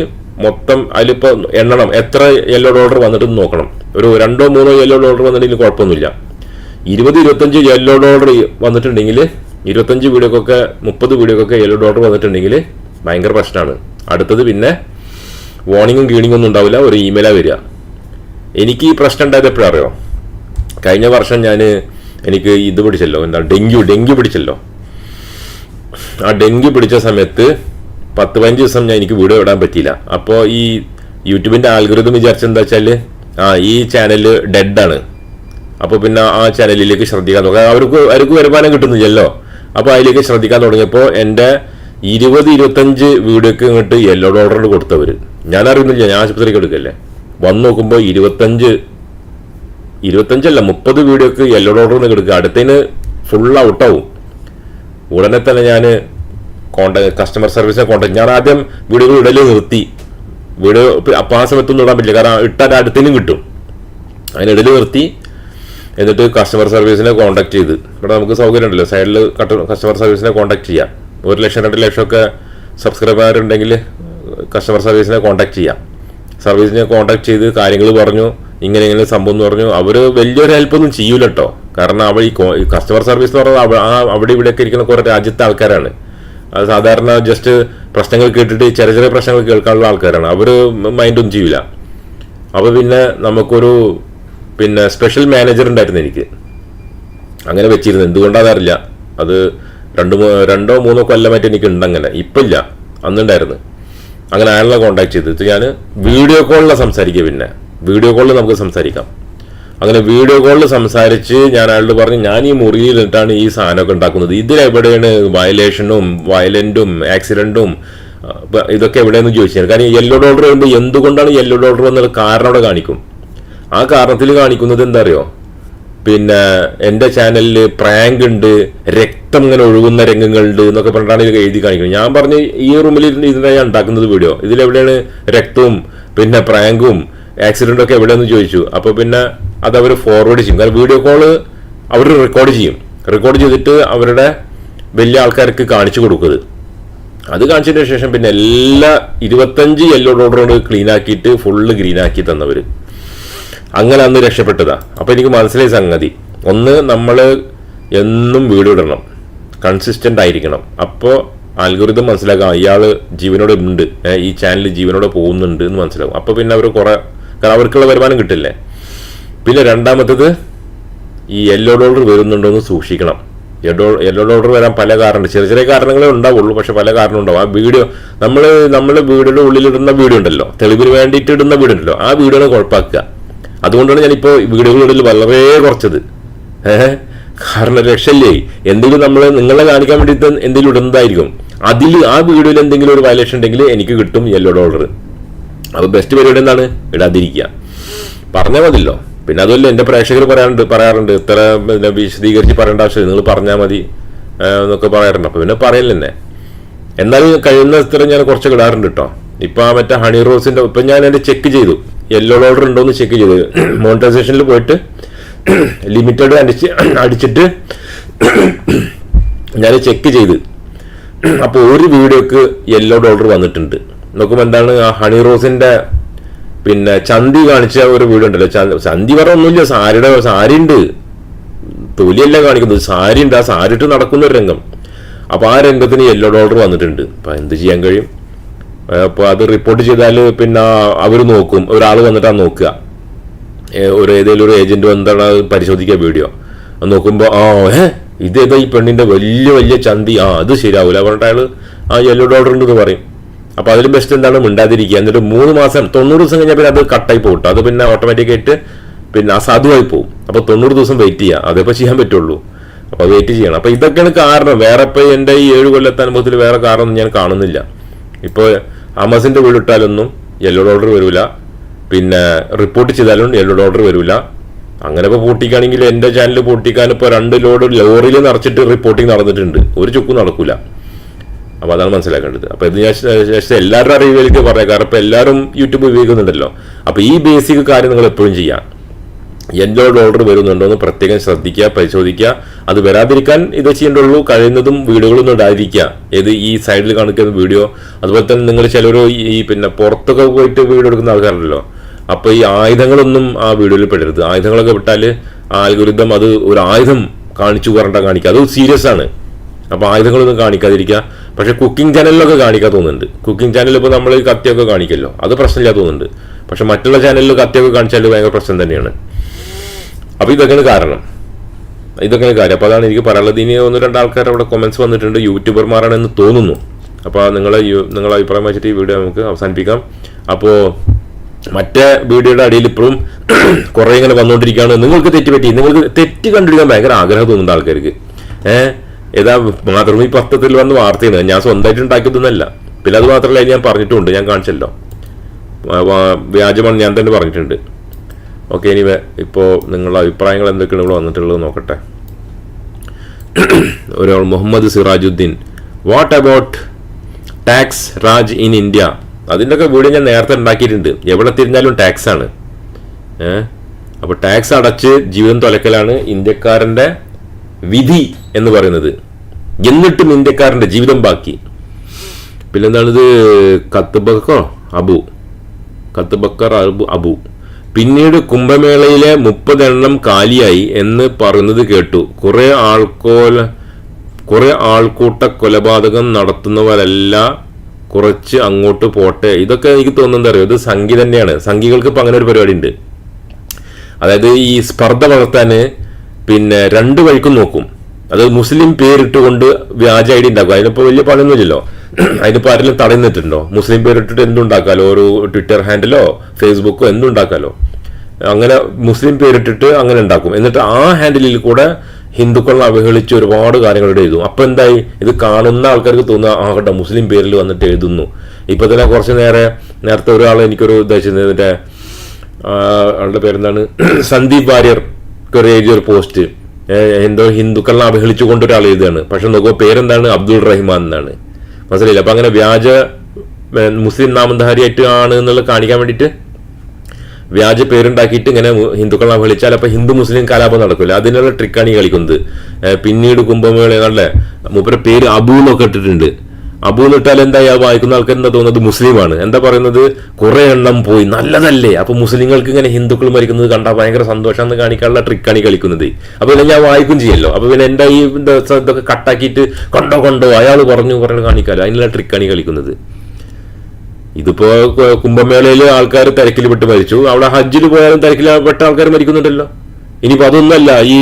മൊത്തം അതിലിപ്പോൾ എണ്ണണം. എത്ര യെല്ലോ ഡോളർ വന്നിട്ട് നോക്കണം. ഒരു രണ്ടോ മൂന്നോ യെല്ലോ ഡോളർ വന്നിട്ടുണ്ടെങ്കിൽ കുഴപ്പമൊന്നുമില്ല. ഇരുപത് ഇരുപത്തഞ്ച് യെല്ലോ ഡോളർ വന്നിട്ടുണ്ടെങ്കിൽ ഇരുപത്തഞ്ച് വീഡിയോക്കൊക്കെ മുപ്പത് വീഡിയോക്കൊക്കെ യെല്ലോ ഡോളർ വന്നിട്ടുണ്ടെങ്കിൽ ഭയങ്കര പ്രശ്നമാണ് അടുത്തത് പിന്നെ വാർണിങ്ങും ഗീണിങ്ങും ഒന്നും ഉണ്ടാവില്ല ഒരു ഇമെയിലാണ് വരിക. എനിക്ക് ഈ പ്രശ്നം ഉണ്ടായത് എപ്പോഴും അറിയോ? കഴിഞ്ഞ വർഷം ഞാൻ എനിക്ക് ഇത് പിടിച്ചല്ലോ എന്താ ഡെങ്കി ഡെങ്കി പിടിച്ചല്ലോ. ആ ഡെങ്കി പിടിച്ച സമയത്ത് പത്ത് പതിനഞ്ച് ദിവസം ഞാൻ എനിക്ക് വീഡിയോ ഇടാൻ പറ്റിയില്ല. അപ്പോൾ ഈ യൂട്യൂബിന്റെ ആൽഗോരിതം വിചാരിച്ചെന്താ വെച്ചാൽ ആ ഈ ചാനൽ ഡെഡാണ് അപ്പോൾ പിന്നെ ആ ചാനലിലേക്ക് ശ്രദ്ധിക്കാൻ തുടങ്ങി. അവർക്ക് അവർക്ക് വരുമാനം കിട്ടുന്നില്ലല്ലോ. അപ്പോൾ അതിലേക്ക് ശ്രദ്ധിക്കാൻ തുടങ്ങിയപ്പോൾ എന്റെ ഇരുപത് ഇരുപത്തഞ്ച് വീഡിയോക്ക് ഇങ്ങോട്ട് യെല്ലോ ഡോളർ കൊടുത്തവർ ഞാൻ അറിയുന്നില്ല ഞാൻ ആശുപത്രിക്ക് എടുക്കല്ലേ? വന്ന് നോക്കുമ്പോൾ ഇരുപത്തഞ്ച് ഇരുപത്തഞ്ചല്ല മുപ്പത് വീഡിയോക്ക് യെല്ലോ ഡോളർ എടുക്കുക. അടുത്തതിന് ഫുൾ ഔട്ടാവും ഉടനെ തന്നെ ഞാൻ കോണ്ടാക്ട് കസ്റ്റമർ സർവീസിനെ കോണ്ടാക്ട് ഞാൻ ആദ്യം വീഡിയോകൾ ഇടൽ നിർത്തി. വീഡിയോ അപ്പം ആ സമയത്തൊന്നും ഇടാൻ പറ്റില്ല. കാരണം ഇട്ടാൽ അടുത്തിനും കിട്ടും. അതിനിടയിൽ നിർത്തി. എന്നിട്ട് കസ്റ്റമർ സർവീസിനെ കോണ്ടാക്ട് ചെയ്ത്. ഇവിടെ നമുക്ക് സൗകര്യം ഉണ്ടല്ലോ സൈഡിൽ കസ്റ്റമർ സർവീസിനെ കോണ്ടാക്ട് ചെയ്യാം. ഒരു ലക്ഷം രണ്ട് ലക്ഷമൊക്കെ സബ്സ്ക്രൈബർമാരുണ്ടെങ്കിൽ കസ്റ്റമർ സർവീസിനെ കോൺടാക്ട് ചെയ്യാം. സർവീസിനെ കോൺടാക്ട് ചെയ്ത് കാര്യങ്ങൾ പറഞ്ഞു ഇങ്ങനെ ഇങ്ങനെ സംഭവം എന്ന് പറഞ്ഞു. അവർ വലിയൊരു ഹെൽപ്പൊന്നും ചെയ്യൂല കേട്ടോ കാരണം അവർ ഈ കസ്റ്റമർ സർവീസ് എന്ന് പറഞ്ഞാൽ ആ അവിടെ ഇവിടെയൊക്കെ ഇരിക്കുന്ന കുറേ രാജ്യത്തെ ആൾക്കാരാണ്. അത് സാധാരണ ജസ്റ്റ് പ്രശ്നങ്ങൾ കേട്ടിട്ട് ചെറിയ ചെറിയ പ്രശ്നങ്ങൾ കേൾക്കാനുള്ള ആൾക്കാരാണ്. അവർ മൈൻഡൊന്നും ചെയ്യൂല. അപ്പോൾ പിന്നെ നമുക്കൊരു പിന്നെ സ്പെഷ്യൽ മാനേജർ ഉണ്ടായിരുന്നു എനിക്ക്. അങ്ങനെ വെച്ചിരുന്നു. എന്തുകൊണ്ടാണെന്നറിയില്ല അത് രണ്ട് രണ്ടോ മൂന്നോ കൊല്ലമായിട്ട് എനിക്ക് ഉണ്ട് അങ്ങനെ ഇപ്പം ഇല്ല അന്നുണ്ടായിരുന്നു. അങ്ങനെ അയാളെ കോൺടാക്ട് ചെയ്തിട്ട് ഞാൻ വീഡിയോ കോളിൽ സംസാരിക്കുക പിന്നെ. വീഡിയോ കോളിൽ നമുക്ക് സംസാരിക്കാം. അങ്ങനെ വീഡിയോ കോളിൽ സംസാരിച്ച് ഞാൻ അയാളോട് പറഞ്ഞു ഞാൻ ഈ മുറിയിൽ ഇട്ടാണ് ഈ സാധനമൊക്കെ ഉണ്ടാക്കുന്നത്. ഇതിലെവിടെയാണ് വയലേഷനും വയലന്റും ആക്സിഡന്റും ഇതൊക്കെ എവിടെയെന്ന് ചോദിച്ചു കാരണം യെല്ലോ ഡോളർ വരുമ്പോൾ എന്തുകൊണ്ടാണ് യെല്ലോ ഡോളർ എന്നുള്ള കാരണം അവിടെ കാണിക്കും. ആ കാരണത്തിൽ കാണിക്കുന്നത് എന്താ അറിയോ? പിന്നെ എന്റെ ചാനലിൽ പ്രാങ്ക് ഉണ്ട് രക്തം ഇങ്ങനെ ഒഴുകുന്ന രംഗങ്ങളുണ്ട് എന്നൊക്കെ പറഞ്ഞിട്ടാണ് ഇത് എഴുതി കാണിക്കുന്നത്. ഞാൻ പറഞ്ഞ് ഈ റൂമിൽ ഇരുന്ന് ഇതിനാണ് ഞാൻ ഉണ്ടാക്കുന്നത് വീഡിയോ ഇതിലെവിടെയാണ് രക്തവും പിന്നെ പ്രാങ്കും ആക്സിഡന്റും ഒക്കെ എവിടെയെന്ന് ചോദിച്ചു. അപ്പോൾ പിന്നെ അത് അവർ ഫോർവേഡ് ചെയ്യും. കാരണം വീഡിയോ കോൾ അവർ റെക്കോർഡ് ചെയ്യും. റെക്കോർഡ് ചെയ്തിട്ട് അവരുടെ വലിയ ആൾക്കാർക്ക് കാണിച്ചു കൊടുക്കുന്നത് അത് കാണിച്ചതിന് ശേഷം പിന്നെ എല്ലാ ഇരുപത്തഞ്ച് യെല്ലോ ഡോഡറോട് ക്ലീൻ ആക്കിയിട്ട് ഫുള്ള് ഗ്രീൻ ആക്കി തന്നവർ അങ്ങനെ അന്ന് രക്ഷപ്പെട്ടതാ. അപ്പോൾ എനിക്ക് മനസ്സിലായ സംഗതി. ഒന്ന് നമ്മൾ എന്നും വീട് ഇടണം കൺസിസ്റ്റന്റ് ആയിരിക്കണം. അപ്പോൾ ആൽഗോരിതം മനസ്സിലാക്കാം ഇയാൾ ജീവനോടെ ഉണ്ട്. ഈ ചാനൽ ജീവനോടെ പോകുന്നുണ്ട് എന്ന് മനസ്സിലാവും. അപ്പോൾ പിന്നെ അവർ കുറേ കാരണം അവർക്കുള്ള വരുമാനം കിട്ടില്ലേ? പിന്നെ രണ്ടാമത്തത് ഈ യെല്ലോ ഡോളർ വരുന്നുണ്ടോ എന്ന് സൂക്ഷിക്കണം. യെല്ലോ യെല്ലോ ഡോളർ വരാൻ പല കാരണമുണ്ട് ചെറിയ ചെറിയ കാരണങ്ങളേ ഉണ്ടാവുള്ളൂ പക്ഷെ പല കാരണം ഉണ്ടാവും. ആ വീഡിയോ നമ്മൾ നമ്മൾ വീടിന്റെ ഉള്ളിലിടുന്ന വീഡിയോ ഉണ്ടല്ലോ തെളിവിന് വേണ്ടിയിട്ട് ഇടുന്ന വീഡിയോ ഉണ്ടല്ലോ ആ വീഡിയോനെ കുഴപ്പമാക്കുക അതുകൊണ്ടാണ് ഞാനിപ്പോൾ വീഡിയോകളിൽ വളരെ കുറച്ചത്. ഏഹ് കാരണം രക്ഷയില്ലേ? എന്തെങ്കിലും നമ്മൾ നിങ്ങളെ കാണിക്കാൻ വേണ്ടിയിട്ട് എന്തെങ്കിലും ഇടുന്നതായിരിക്കും. അതിൽ ആ വീഡിയോയിൽ എന്തെങ്കിലും ഒരു വയലേഷൻ ഉണ്ടെങ്കിൽ എനിക്ക് കിട്ടും യെല്ലോ ഡോളർ അപ്പോൾ ബെസ്റ്റ് പരിപാടി എന്താണ് ഇടാതിരിക്കുക. പറഞ്ഞാൽ മതില്ലോ പിന്നെ അതുമല്ല എന്റെ പ്രേക്ഷകർ പറയാറുണ്ട് പറയാറുണ്ട്. ഇത്ര വിശദീകരിച്ച് പറയേണ്ട ആവശ്യമില്ല. നിങ്ങൾ പറഞ്ഞാൽ മതി എന്നൊക്കെ പറയാറുണ്ട്. അപ്പോൾ പിന്നെ പറയൽ തന്നെ എന്നാലും കഴിയുന്ന ഇത്ര ഞാൻ കുറച്ച് ഇടാറുണ്ട് കേട്ടോ. ഇപ്പൊ ആ മറ്റേ ഹണി റോസിന്റെ ഇപ്പൊ ഞാൻ എന്റെ ചെക്ക് ചെയ്തു. യെല്ലോ ഡോളർ ഉണ്ടോ എന്ന് ചെക്ക് ചെയ്തു മോണിറ്റൈസേഷനിൽ പോയിട്ട് ലിമിറ്റഡ് അടിച്ച് അടിച്ചിട്ട് ഞാൻ ചെക്ക് ചെയ്ത്. അപ്പോൾ ഒരു വീഡിയോക്ക് യെല്ലോ ഡോളർ വന്നിട്ടുണ്ട്. നോക്കുമ്പോൾ എന്താണ്? ആ ഹണി റോസിന്റെ പിന്നെ ചന്തി കാണിച്ച ഒരു വീഡിയോ ഉണ്ടല്ലോ. ചന്തി പറഞ്ഞ ഒന്നുമില്ല. സാരിയുടെ സാരി ഉണ്ട്. തൊലിയല്ല കാണിക്കുന്നത്. സാരി ഉണ്ട്. ആ സാരി ഇട്ട് നടക്കുന്ന ഒരു രംഗം. അപ്പൊ ആ രംഗത്തിന് യെല്ലോ ഡോളർ വന്നിട്ടുണ്ട്. അപ്പൊ എന്ത് ചെയ്യാൻ കഴിയും? അപ്പോൾ അത് റിപ്പോർട്ട് ചെയ്താൽ പിന്നെ അവർ നോക്കും. ഒരാൾ വന്നിട്ടാണ് നോക്കുക. ഒരു ഏതെങ്കിലും ഒരു ഏജന്റ് വന്നിട്ടാണ് പരിശോധിക്കുക വീഡിയോ നോക്കുമ്പോൾ ആ ഏ ഇതേതാ ഈ പെണ്ണിന്റെ വലിയ വലിയ ചന്തി. ആ അത് ശരിയാവൂല. പറഞ്ഞിട്ട് അയാൾ ആ യെല്ലോ ഡോളർ ഉണ്ടെന്ന് പറയും. അപ്പോൾ അതിൽ ബെസ്റ്റ് എന്താണ്? മിണ്ടാതിരിക്കുക. എന്നിട്ട് മൂന്ന് മാസം തൊണ്ണൂറ് ദിവസം കഴിഞ്ഞാൽ പിന്നെ അത് കട്ടായി പോകട്ടോ അത് പിന്നെ ഓട്ടോമാറ്റിക് ആയിട്ട് പിന്നെ അസാധുവായി പോകും അപ്പോൾ തൊണ്ണൂറ് ദിവസം വെയിറ്റ് ചെയ്യുക അതേപ്പോ ചെയ്യാൻ പറ്റുള്ളൂ. അപ്പൊ വെയിറ്റ് ചെയ്യണം. അപ്പൊ ഇതൊക്കെയാണ് കാരണം. വേറെ ഇപ്പൊ എന്റെ ഈ ഏഴ് കൊല്ലത്തെ അനുഭവത്തിൽ വേറെ കാരണം ഞാൻ കാണുന്നില്ല. ഇപ്പോൾ അമസിന്റെ വീടിട്ടാലൊന്നും യെല്ലോ ഡോളർ വരൂല. പിന്നെ റിപ്പോർട്ട് ചെയ്താലും യെല്ലോ ഓർഡർ വരില്ല അങ്ങനെ ഇപ്പോൾ പൂട്ടിക്കാണെങ്കിൽ എന്റെ ചാനൽ പൂട്ടിക്കാൻ ഇപ്പോൾ രണ്ട് ലോഡ് ലോറിയിൽ നിറച്ചിട്ട് റിപ്പോർട്ടിങ് നടന്നിട്ടുണ്ട്. ഒരു ചുക്കും നടക്കില്ല അപ്പോൾ അതാണ് മനസ്സിലാക്കേണ്ടത്. അപ്പോൾ ഇത് ഞാൻ ശേഷം എല്ലാവരുടെ അറിവിലേക്ക് പറയാം. കാരണം ഇപ്പോൾ എല്ലാവരും യൂട്യൂബ് ഉപയോഗിക്കുന്നുണ്ടല്ലോ. അപ്പോൾ ഈ ബേസിക് കാര്യം നിങ്ങൾ എപ്പോഴും ചെയ്യാം. യെല്ലോ ഓർഡർ വരുന്നുണ്ടോ എന്ന് പ്രത്യേകം ശ്രദ്ധിക്കുക പരിശോധിക്കുക. അത് വരാതിരിക്കാൻ ഇത് ചെയ്യേണ്ടുള്ളൂ കഴിയുന്നതും വീഡിയോകളൊന്നും ഉണ്ടായിരിക്കുക ഏത് ഈ സൈഡിൽ കാണിക്കുന്ന വീഡിയോ അതുപോലെ തന്നെ നിങ്ങൾ ചിലർ ഈ പിന്നെ പുറത്തൊക്കെ പോയിട്ട് വീഡിയോ എടുക്കുന്ന ആൾക്കാരുണ്ടല്ലോ. അപ്പൊ ഈ ആയുധങ്ങളൊന്നും ആ വീഡിയോയിൽ പെടരുത്. ആയുധങ്ങളൊക്കെ വിട്ടാൽ ആൽഗുരുദ്ധം അത് ഒരു ആയുധം കാണിച്ചു പറഞ്ഞിട്ടാ കാണിക്കുക അത് സീരിയസ് ആണ്. അപ്പൊ ആയുധങ്ങളൊന്നും കാണിക്കാതിരിക്കുക പക്ഷെ കുക്കിംഗ് ചാനലിലൊക്കെ കാണിക്കാൻ തോന്നുന്നുണ്ട്. കുക്കിംഗ് ചാനലിൽ ഇപ്പോൾ നമ്മൾ കത്തിയൊക്കെ കാണിക്കല്ലോ. അത് പ്രശ്നമില്ല തോന്നുന്നുണ്ട്. പക്ഷെ മറ്റുള്ള ചാനലിൽ കത്തിയൊക്കെ കാണിച്ചാൽ ഭയങ്കര പ്രശ്നം തന്നെയാണ്. അപ്പൊ ഇതൊക്കെയാണ് കാരണം. ഇതൊക്കെയാണ് കാര്യം. അപ്പോൾ അതാണ് എനിക്ക് പറയാനുള്ളത്. ഇനി ഒന്ന് രണ്ട് ആൾക്കാർ അവിടെ കൊമൻസ് വന്നിട്ടുണ്ട്. യൂട്യൂബർമാരാണെന്ന് തോന്നുന്നു. അപ്പോൾ നിങ്ങളെ നിങ്ങളെ അഭിപ്രായം വെച്ചിട്ട് ഈ വീഡിയോ നമുക്ക് അവസാനിപ്പിക്കാം. അപ്പോൾ മറ്റേ വീഡിയോയുടെ അടിയിൽ ഇപ്പോഴും [clears throat] കുറേ ഇങ്ങനെ വന്നുകൊണ്ടിരിക്കുകയാണ്. നിങ്ങൾക്ക് തെറ്റ് പറ്റി. നിങ്ങൾക്ക് തെറ്റ് കണ്ടുപിടിക്കാൻ ഭയങ്കര ആഗ്രഹം തോന്നുന്നുണ്ട് ആൾക്കാർക്ക്. ഏഹ് ഏതാ മാതൃഭൂമി പത്രത്തിൽ വന്ന് വാർത്തയാണ് ഞാൻ സ്വന്തമായിട്ട് ഉണ്ടാക്കിയതൊന്നല്ല. പിന്നെ അത് മാത്രമല്ല ഞാൻ പറഞ്ഞിട്ടുമുണ്ട്. ഞാൻ കാണിച്ചല്ലോ. വ്യാജമാണ് ഞാൻ തന്നെ പറഞ്ഞിട്ടുണ്ട്. ഓക്കെ ഇനി ഇപ്പോൾ നിങ്ങളുടെ അഭിപ്രായങ്ങൾ എന്തൊക്കെയാണ് ഇവിടെ വന്നിട്ടുള്ളത് നോക്കട്ടെ. [clears throat] ഒരാൾ Muhammad Sirajuddeen. What about tax Raj in India അതിന്റെ ഒക്കെ വീഡിയോ ഞാൻ നേരത്തെ ഉണ്ടാക്കിയിട്ടുണ്ട്. എവിടെ തിരിഞ്ഞാലും ടാക്സ് ആണ് ഏഹ് അപ്പോൾ ടാക്സ് അടച്ച് ജീവിതം തുലക്കലാണ് ഇന്ത്യക്കാരന്റെ വിധി എന്ന് പറയുന്നത്. എന്നിട്ടും ഇന്ത്യക്കാരന്റെ ജീവിതം ബാക്കി. പിന്നെന്താണിത്? കത്തുബക്കോ? അബു. കത്തുബക്കർ അബു അബു. പിന്നീട് കുംഭമേളയിലെ മുപ്പതെണ്ണം കാലിയായി എന്ന് പറയുന്നത് കേട്ടു. കുറെ ആൾക്കോല കുറെ ആൾക്കൂട്ട കൊലപാതകം നടത്തുന്നവരല്ല കുറച്ച് അങ്ങോട്ട് പോട്ടെ. ഇതൊക്കെ എനിക്ക് തോന്നുന്നത് അറിയോ? ഇത് സംഖ്യ തന്നെയാണ്. സംഖ്യകൾക്ക് ഇപ്പം അങ്ങനെ ഒരു പരിപാടി ഉണ്ട് അതായത് ഈ സ്പർദ്ധ വളർത്താൻ പിന്നെ രണ്ട് വഴിക്കും നോക്കും. അത് മുസ്ലിം പേരിട്ടുകൊണ്ട് വ്യാജ ഐ ഡി ഉണ്ടാക്കും. അതിനിപ്പോൾ വലിയ പണിയൊന്നുമില്ലല്ലോ. അതിനിപ്പോൾ ആരെങ്കിലും തടയുന്നിട്ടുണ്ടോ മുസ്ലിം പേരിട്ടിട്ട് എന്തുണ്ടാക്കാലോ? ഒരു ട്വിറ്റർ ഹാൻഡിലോ ഫേസ്ബുക്കോ എന്തുണ്ടാക്കാലോ? അങ്ങനെ മുസ്ലിം പേരിട്ടിട്ട് അങ്ങനെ ഉണ്ടാക്കും. എന്നിട്ട് ആ ഹാൻഡിലിൽ കൂടെ ഹിന്ദുക്കളെ അവഹേളിച്ച് ഒരുപാട് കാര്യങ്ങൾ എഴുതും അപ്പൊ എന്തായി? ഇത് കാണുന്ന ആൾക്കാർക്ക് തോന്നുക ആ മുസ്ലിം പേരിൽ വന്നിട്ട് എഴുതുന്നു. ഇപ്പൊ തന്നെ കുറച്ച് നേരെ നേരത്തെ ഒരാൾ എനിക്കൊരു ഉദ്ദേശിച്ചത് മറ്റേ ആളുടെ പേരെന്താണ്? [clears throat] സന്ദീപ് വാര്യർ ഒരു എഴുതിയ ഒരു പോസ്റ്റ്. എന്തോ ഹിന്ദുക്കളെ അവഹേളിച്ചുകൊണ്ട് ഒരാൾ എഴുതുകയാണ്. പക്ഷെ നോക്കുമ്പോൾ പേരെന്താണ്? അബ്ദുൾ റഹ്മാൻ എന്നാണ്. മനസ്സിലായില്ല? അപ്പൊ അങ്ങനെ വ്യാജ മുസ്ലിം നാമധാരിയായിട്ട് ആണ് എന്നുള്ളത് കാണിക്കാൻ വേണ്ടിയിട്ട് വ്യാജ പേരുണ്ടാക്കിയിട്ട് ഇങ്ങനെ ഹിന്ദുക്കളെ വിളിച്ചാൽ അപ്പൊ ഹിന്ദു മുസ്ലിം കലാപം നടക്കില്ല അതിനുള്ള ട്രിക്കാണ് ഈ കളിക്കുന്നത്. പിന്നീട് കുംഭമേള നല്ല മൂപ്പരെ പേര് അബു എന്നൊക്കെ ഇട്ടിട്ടുണ്ട്. അബു എന്നിട്ടാൽ എന്താ വായിക്കുന്ന ആൾക്കാർ എന്താ തോന്നുന്നത്? മുസ്ലിമാണ്. എന്താ പറയുന്നത്? കുറെ എണ്ണം പോയി. നല്ലതല്ലേ. അപ്പൊ മുസ്ലിങ്ങൾക്ക് ഇങ്ങനെ ഹിന്ദുക്കൾ മരിക്കുന്നത് കണ്ടാൽ ഭയങ്കര സന്തോഷം എന്ന് കാണിക്കാനുള്ള ട്രിക്കാണ് ഈ കളിക്കുന്നത്. അപ്പൊ പിന്നെ ഞാൻ വായിക്കും ചെയ്യല്ലോ. അപ്പൊ പിന്നെ എന്റെ ഈ ഇത് ഇതൊക്കെ കട്ടാക്കിയിട്ട് കണ്ടോ കണ്ടോ അയാൾ പറഞ്ഞു പറഞ്ഞു കാണിക്കാലോ. അതിനുള്ള ട്രിക്കാണ് ഈ കളിക്കുന്നത്. ഇതിപ്പോ കുംഭമേളയിൽ ആൾക്കാർ തിരക്കിൽ പെട്ട് മരിച്ചു. അവിടെ ഹജ്ജിൽ പോയാലും തിരക്കിൽ പെട്ട ആൾക്കാർ മരിക്കുന്നുണ്ടല്ലോ. ഇനിയിപ്പോ അതൊന്നല്ല ഈ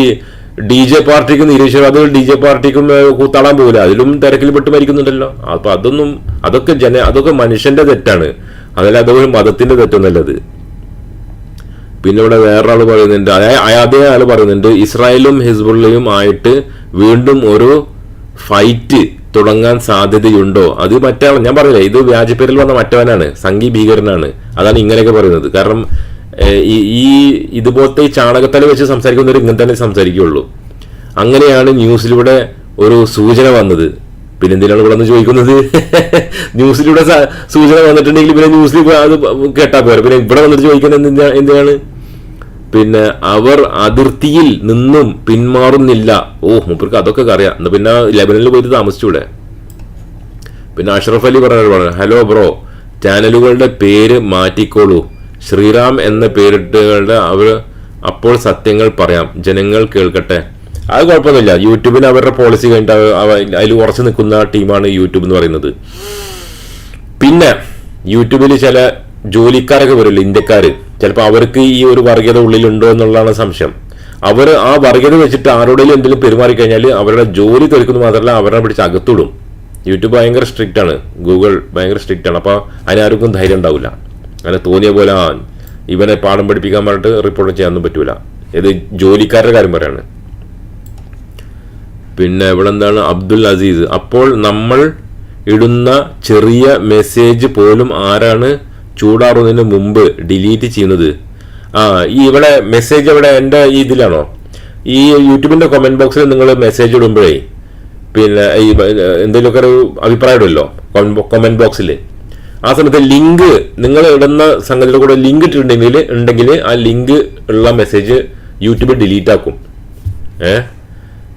ഡി ജെ പാർട്ടിക്ക് നിരീശ്വരവാദികൾ ഡി ജെ പാർട്ടിക്കും കൂത്താടാൻ പോകില്ല അതിലും തിരക്കിൽ പെട്ട് മരിക്കുന്നുണ്ടല്ലോ. അപ്പൊ അതൊന്നും അതൊക്കെ ജന അതൊക്കെ മനുഷ്യന്റെ തെറ്റാണ്. അതല്ല അതൊരു മതത്തിന്റെ തെറ്റൊന്നല്ലത്. പിന്നെ ഇവിടെ വേറൊരാൾ പറയുന്നുണ്ട് അതേ ആൾ പറയുന്നുണ്ട് ഇസ്രായേലും ഹിസ്ബുള്ളയും ആയിട്ട് വീണ്ടും ഒരു ഫൈറ്റ് തുടങ്ങാൻ സാധ്യതയുണ്ടോ? അത് മറ്റേ ഞാൻ പറഞ്ഞില്ല ഇത് വ്യാജപ്പേരിൽ വന്ന മറ്റവനാണ് സംഘി ഭീകരനാണ്. അതാണ് ഇങ്ങനെയൊക്കെ പറയുന്നത്. കാരണം ഈ ഇതുപോലത്തെ ഈ ചാണകത്തല വെച്ച് സംസാരിക്കുന്നവർ ഇങ്ങനെ തന്നെ സംസാരിക്കുകയുള്ളൂ അങ്ങനെയാണ് ന്യൂസിലൂടെ ഒരു സൂചന വന്നത്. പിന്നെ എന്തിനാണ് ഇവിടെ നിന്ന് ചോദിക്കുന്നത്? [laughs] ന്യൂസിലൂടെ സൂചന വന്നിട്ടുണ്ടെങ്കിൽ പിന്നെ ന്യൂസിൽ അത് കേട്ടാ പോരാ. പിന്നെ ഇവിടെ വന്നിട്ട് ചോദിക്കുന്നത് എന്തിനാണ്? പിന്നെ അവർ അതിർത്തിയിൽ നിന്നും പിന്മാറുന്നില്ല. ഓ മൂപ്പർക്ക് അതൊക്കെ അറിയാം. എന്നാ പിന്നെ ലെബനനിൽ പോയിട്ട് താമസിച്ചൂടെ? പിന്നെ അഷ്റഫ് അലി പറഞ്ഞ ഹലോ ബ്രോ ചാനലുകളുടെ പേര് മാറ്റിക്കോളൂ. ശ്രീറാം എന്ന പേരിട്ടുകളുടെ അവർ അപ്പോൾ സത്യങ്ങൾ പറയാം. ജനങ്ങൾ കേൾക്കട്ടെ. അത് കുഴപ്പമൊന്നുമില്ല. യൂട്യൂബിന് അവരുടെ പോളിസി കഴിഞ്ഞിട്ട് അതിൽ ഉറച്ചു നിൽക്കുന്ന ടീമാണ് യൂട്യൂബ് എന്ന് പറയുന്നത്. പിന്നെ യൂട്യൂബിൽ ചില ജോലിക്കാരൊക്കെ വരുമല്ലോ ഇന്ത്യക്കാര്? ചിലപ്പോൾ അവർക്ക് ഈ ഒരു വർഗീയത ഉള്ളിലുണ്ടോ എന്നുള്ളതാണ് സംശയം. അവർ ആ വർഗീയത വെച്ചിട്ട് ആരോടെങ്കിലും എന്തെങ്കിലും പെരുമാറിക്കഴിഞ്ഞാൽ അവരുടെ ജോലി തെളിക്കുന്നത് മാത്രമല്ല അവരെ പിടിച്ച് അകത്തിടും. യൂട്യൂബ് ഭയങ്കര സ്ട്രിക്റ്റ് ആണ്. ഗൂഗിൾ ഭയങ്കര സ്ട്രിക്റ്റ് ആണ്. അപ്പോൾ അതിനാർക്കും ധൈര്യം ഉണ്ടാവില്ല. അങ്ങനെ തോന്നിയ പോലെ ആ ഇവനെ പാഠം പഠിപ്പിക്കാൻ പറഞ്ഞിട്ട് റിപ്പോർട്ട് ചെയ്യാനൊന്നും പറ്റൂല. ഇത് ജോലിക്കാരുടെ കാര്യം പറയാണ്. പിന്നെ ഇവിടെ എന്താണ് അബ്ദുൽ അസീസ്. അപ്പോൾ നമ്മൾ ഇടുന്ന ചെറിയ മെസ്സേജ് പോലും ആരാണ് ചൂടാറുന്നതിന് മുമ്പ് ഡിലീറ്റ് ചെയ്യുന്നത്. ആ ഈ ഇവിടെ മെസ്സേജ് ഇവിടെ എന്റെ ഈ ഇതിലാണോ? ഈ യൂട്യൂബിന്റെ കമന്റ് ബോക്സിൽ നിങ്ങൾ മെസ്സേജ് ഇടുമ്പോഴേ പിന്നെ ഈ എന്തെങ്കിലുമൊക്കെ ഒരു അഭിപ്രായം ഇടുമല്ലോ കമന്റ് ബോക്സിൽ ആ സമയത്ത് ലിങ്ക് നിങ്ങൾ ഇടുന്ന സംഗതിയുടെ കൂടെ ലിങ്ക് ഇട്ടിട്ടുണ്ടെങ്കിൽ ഉണ്ടെങ്കിൽ ആ ലിങ്ക് ഉള്ള മെസ്സേജ് യൂട്യൂബ് ഡിലീറ്റ് ആക്കും. ഏ?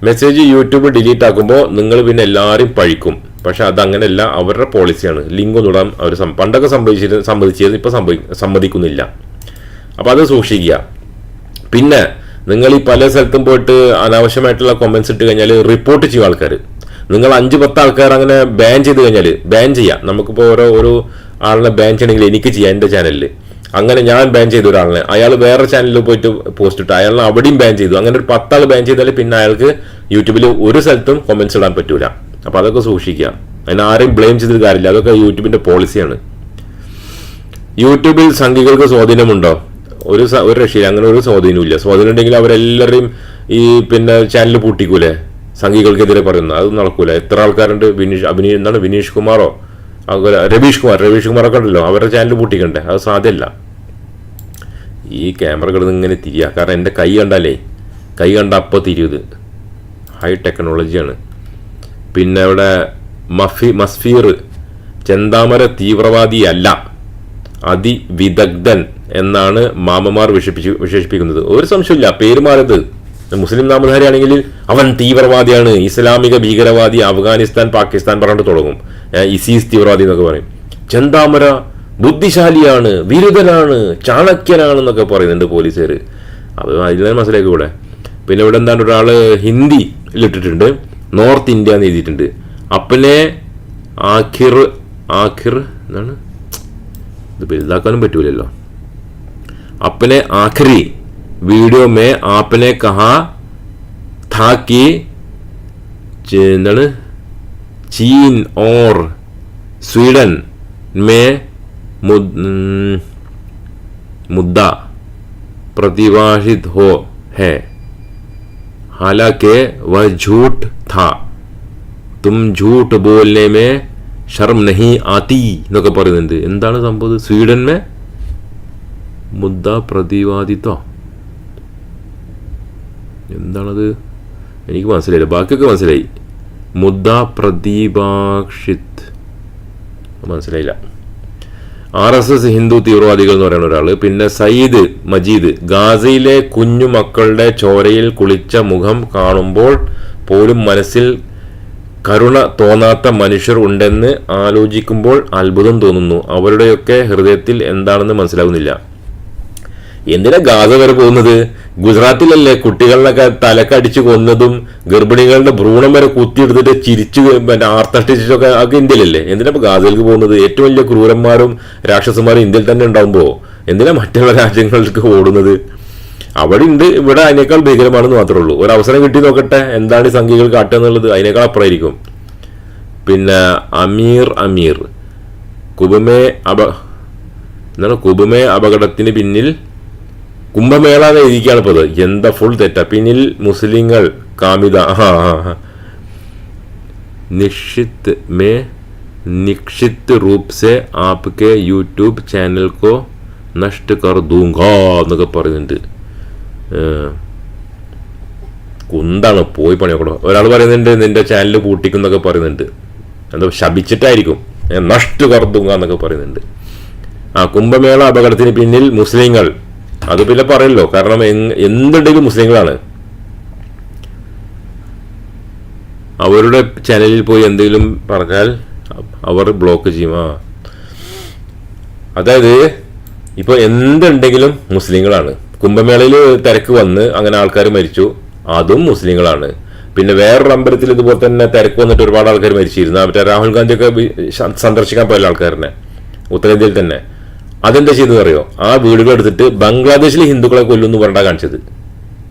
മെസ്സേജ് യൂട്യൂബ് ഡിലീറ്റ് ആക്കുമ്പോൾ നിങ്ങൾ പിന്നെ എല്ലാവരും പഴിക്കും. പക്ഷെ അതങ്ങനെയല്ല അവരുടെ പോളിസിയാണ്. ലിങ്ക് ഒന്നും ഇടാൻ അവർ പണ്ടൊക്കെ സംഭവിച്ചിരുന്നു സമ്മതിച്ചിരുന്നു ഇപ്പം സംഭവി സമ്മതിക്കുന്നില്ല. അപ്പോൾ അത് സൂക്ഷിക്കുക. പിന്നെ നിങ്ങൾ ഈ പല സ്ഥലത്തും പോയിട്ട് അനാവശ്യമായിട്ടുള്ള കൊമൻസ് ഇട്ട് കഴിഞ്ഞാൽ റിപ്പോർട്ട് ചെയ്യും ആൾക്കാർ നിങ്ങൾ അഞ്ച് പത്ത് ആൾക്കാർ അങ്ങനെ ബാൻ ചെയ്ത് കഴിഞ്ഞാൽ ബാൻ ചെയ്യാം. നമുക്കിപ്പോൾ ഓരോ ഒരു ആളിനെ ബാൻ ചെയ്യണമെങ്കിൽ എനിക്ക് ചെയ്യാം എന്റെ ചാനലിൽ അങ്ങനെ ഞാൻ ബാൻ ചെയ്ത ഒരാളിനെ. അയാൾ വേറെ ചാനലിൽ പോയിട്ട് പോസ്റ്റ് ഇട്ടു. അയാളിനെ അവിടെയും ബാൻ ചെയ്തു. അങ്ങനെ ഒരു പത്താൾ ബാൻ ചെയ്താൽ പിന്നെ അയാൾക്ക് യൂട്യൂബിൽ ഒരു സ്ഥലത്തും കൊമൻസ് ഇടാൻ പറ്റൂല. അപ്പൊ അതൊക്കെ സൂക്ഷിക്കുക. അതിന് ആരെയും ബ്ലെയിം ചെയ്തിട്ട് കാര്യമില്ല. അതൊക്കെ യൂട്യൂബിന്റെ പോളിസിയാണ് യൂട്യൂബിൽ സംഘികൾക്ക് സ്വാധീനമുണ്ടോ? ഒരു ഒരു രക്ഷയില്ല. അങ്ങനെ ഒരു സ്വാധീനമില്ല സ്വാധീനം ഉണ്ടെങ്കിൽ അവരെല്ലാവരെയും ഈ പിന്നെ ചാനൽ പൂട്ടിക്കൂലേ? സംഘികൾക്കെതിരെ പറയുന്നത്. അത് നടക്കൂല. എത്ര ആൾക്കാരുണ്ട്? വിനീഷ് അഭിനി എന്താണ് വിനീഷ് കുമാറോ? അതുപോലെ രവീഷ് കുമാർ. രവീഷ് കുമാറൊക്കെ ഉണ്ടല്ലോ. അവരുടെ ചാനൽ പൂട്ടിക്കണ്ടേ? അത് സാധ്യമല്ല. ഈ ക്യാമറ കിടന്ന് ഇങ്ങനെ തിരിയാ. കാരണം എന്റെ കൈ കണ്ടാലേ കൈ കണ്ട അപ്പോൾ തിരിയത് ഹൈ ടെക്നോളജിയാണ് പിന്നെ അവിടെ മഫി മസ്ഫീർ ചെന്താമര തീവ്രവാദിയല്ല അതിവിദഗ്ധൻ എന്നാണ് മാമമാർ വിശേഷിപ്പിച്ചു വിശേഷിപ്പിക്കുന്നത്. ഒരു സംശയമില്ല പേര് മാറരുത് മുസ്ലിം നാമധാരിയാണെങ്കിൽ അവൻ തീവ്രവാദിയാണ്. ഇസ്ലാമിക ഭീകരവാദി അഫ്ഗാനിസ്ഥാൻ പാകിസ്ഥാൻ പറഞ്ഞിട്ട് തുടങ്ങും. ഇസീസ് തീവ്രവാദി എന്നൊക്കെ പറയും. ചെന്താമര ബുദ്ധിശാലിയാണ് വിരുദ്ധനാണ് ചാണക്യനാണ് എന്നൊക്കെ പറയുന്നുണ്ട് പോലീസുകാർ അത് അതിൽ തന്നെ മനസ്സിലാക്കി കൂടെ പിന്നെ ഇവിടെ എന്താണ് ഒരാൾ ഹിന്ദിയിലിട്ടിട്ടുണ്ട് നോർത്ത് ഇന്ത്യ എന്ന് എഴുതിയിട്ടുണ്ട്. അപ്പനെ ആഖിർ ആഖിർ എന്താണ് ഇത് വലുതാക്കാനും പറ്റൂലല്ലോ. അപ്പനെ ആഖിറി വീഡിയോ മേ ആപ്പനെ കഹാ താക്കി എന്താണ്? ചീൻ ഓർ സ്വീഡൻ മേ മുദ്ദ പ്രതിഭാഷിത് ഹോ ഹേ. हालांकि वह झूठ था തും झूठ बोलने में शर्म नहीं आती എന്നൊക്കെ പറയുന്നുണ്ട് എന്താണ് സംഭവം സ്വീഡൻ മേ മുദ്ദ പ്രതിവാദിത്വ എന്താണത് എനിക്ക് മനസ്സിലായില്ല ബാക്കിയൊക്കെ മനസ്സിലായി മുദ്ദ പ്രതിഭാഷിത് മനസ്സിലായില്ല ആർ എസ് എസ് ഹിന്ദു തീവ്രവാദികൾ എന്ന് പറയുന്ന ഒരാൾ പിന്നെ സയ്യിദ് മജീദ്. ഗാസയിലെ കുഞ്ഞു മക്കളുടെ ചോരയിൽ കുളിച്ച മുഖം കാണുമ്പോൾ പോലും മനസ്സിൽ കരുണ തോന്നാത്ത മനുഷ്യർ ഉണ്ടെന്ന് ആലോചിക്കുമ്പോൾ അത്ഭുതം തോന്നുന്നു. അവരുടെയൊക്കെ ഹൃദയത്തിൽ എന്താണെന്ന് മനസ്സിലാകുന്നില്ല. എന്തിനാ ഗാസ വരെ പോകുന്നത്? ഗുജറാത്തിലല്ലേ കുട്ടികളിലൊക്കെ തലക്കടിച്ച് കൊന്നതും ഗർഭിണികളുടെ ഭ്രൂണം വരെ കുത്തിയെടുത്തിട്ട് ചിരിച്ചു പിന്നെ ആർത്തട്ടിച്ചൊക്കെ ഒക്കെ ഇന്ത്യയിലല്ലേ? എന്തിനാ ഇപ്പൊ ഗാസയിലേക്ക് പോകുന്നത്? ഏറ്റവും വലിയ ക്രൂരന്മാരും രാക്ഷസന്മാരും ഇന്ത്യയിൽ തന്നെ ഉണ്ടാകുമ്പോൾ എന്തിനാ മറ്റുള്ള രാജ്യങ്ങളിലേക്ക് ഓടുന്നത്? അവിടെ ഉണ്ട്. ഇവിടെ അതിനേക്കാൾ ഭീകരമാണെന്ന് മാത്രമേ ഉള്ളൂ. ഒരു അവസരം കിട്ടി നോക്കട്ടെ. എന്താണ് ഈ സംഖ്യകൾ കാട്ടുക എന്നുള്ളത്? അതിനേക്കാൾ അപ്പുറമായിരിക്കും. പിന്നെ അമീർ അമീർ. കുബമേ അപ എന്താണ്? കുബമേ അപകടത്തിന് പിന്നിൽ കുംഭമേള ഇരിക്കുകയാണ് ഇപ്പോൾ എന്താ ഫുൾ തെറ്റ. പിന്നിൽ മുസ്ലിങ്ങൾ കാമിത ആ ആ നിക്ഷിത് മേ നിക്ഷിത് റൂപ് സെ ആപ്കെ യൂട്യൂബ് ചാനൽ കോ നഷ്ട കർ ദൂങ്ക എന്നൊക്കെ പറയുന്നുണ്ട്. കുന്താണ് പോയി പണിയൊക്കെ. ഒരാൾ പറയുന്നുണ്ട് നിന്റെ ചാനൽ പൂട്ടിക്കുന്നൊക്കെ പറയുന്നുണ്ട്. എന്താ ശപിച്ചിട്ടായിരിക്കും. നഷ്ട കർ ദൂങ്ക എന്നൊക്കെ പറയുന്നുണ്ട്. ആ കുംഭമേള അപകടത്തിന് പിന്നിൽ മുസ്ലിങ്ങൾ അത് പിന്നെ പറയല്ലോ. കാരണം എന്തുണ്ടെങ്കിലും മുസ്ലിങ്ങളാണ്. അവരുടെ ചാനലിൽ പോയി എന്തെങ്കിലും പറഞ്ഞാൽ അവർ ബ്ലോക്ക് ചെയ്യും. ആ. അതായത് ഇപ്പോൾ എന്തുണ്ടെങ്കിലും മുസ്ലിങ്ങളാണ്. കുംഭമേളയിൽ തിരക്ക് വന്ന് അങ്ങനെ ആൾക്കാർ മരിച്ചു. അതും മുസ്ലിങ്ങളാണ്. പിന്നെ വേറൊരു അമ്പലത്തിൽ ഇതുപോലെ തന്നെ തിരക്ക് വന്നിട്ട് ഒരുപാട് ആൾക്കാർ മരിച്ചിരുന്നു. മറ്റേ രാഹുൽ ഗാന്ധിയൊക്കെ സന്ദർശിക്കാൻ പോയ ആൾക്കാരനെ. ഉത്തരേന്ത്യയിൽ തന്നെ. അതെന്താ ചെയ്തത് അറിയോ ആ വീടുകൾ എടുത്തിട്ട് ബംഗ്ലാദേശിലെ ഹിന്ദുക്കളെ കൊല്ലുന്നു പറഞ്ഞാ കാണിച്ചത്.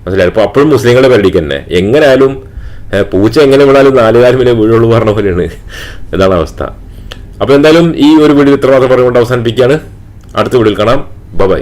മനസ്സിലായി? അപ്പൊ അപ്പോഴും മുസ്ലിങ്ങളെ പേടിക്ക് തന്നെ. എങ്ങനെയാലും പൂച്ച എങ്ങനെ വിടാലും നാലുകാരും വലിയ വീടുകൾ പറഞ്ഞ പോലെയാണ്. ഇതാണ് അവസ്ഥ. അപ്പൊ എന്തായാലും ഈ ഒരു വീഡിയോ ഇത്ര മാത്രം പറഞ്ഞുകൊണ്ട് അവസാനിപ്പിക്കുകയാണ്. അടുത്ത വീഡിയോയിൽ കാണാം. ബൈ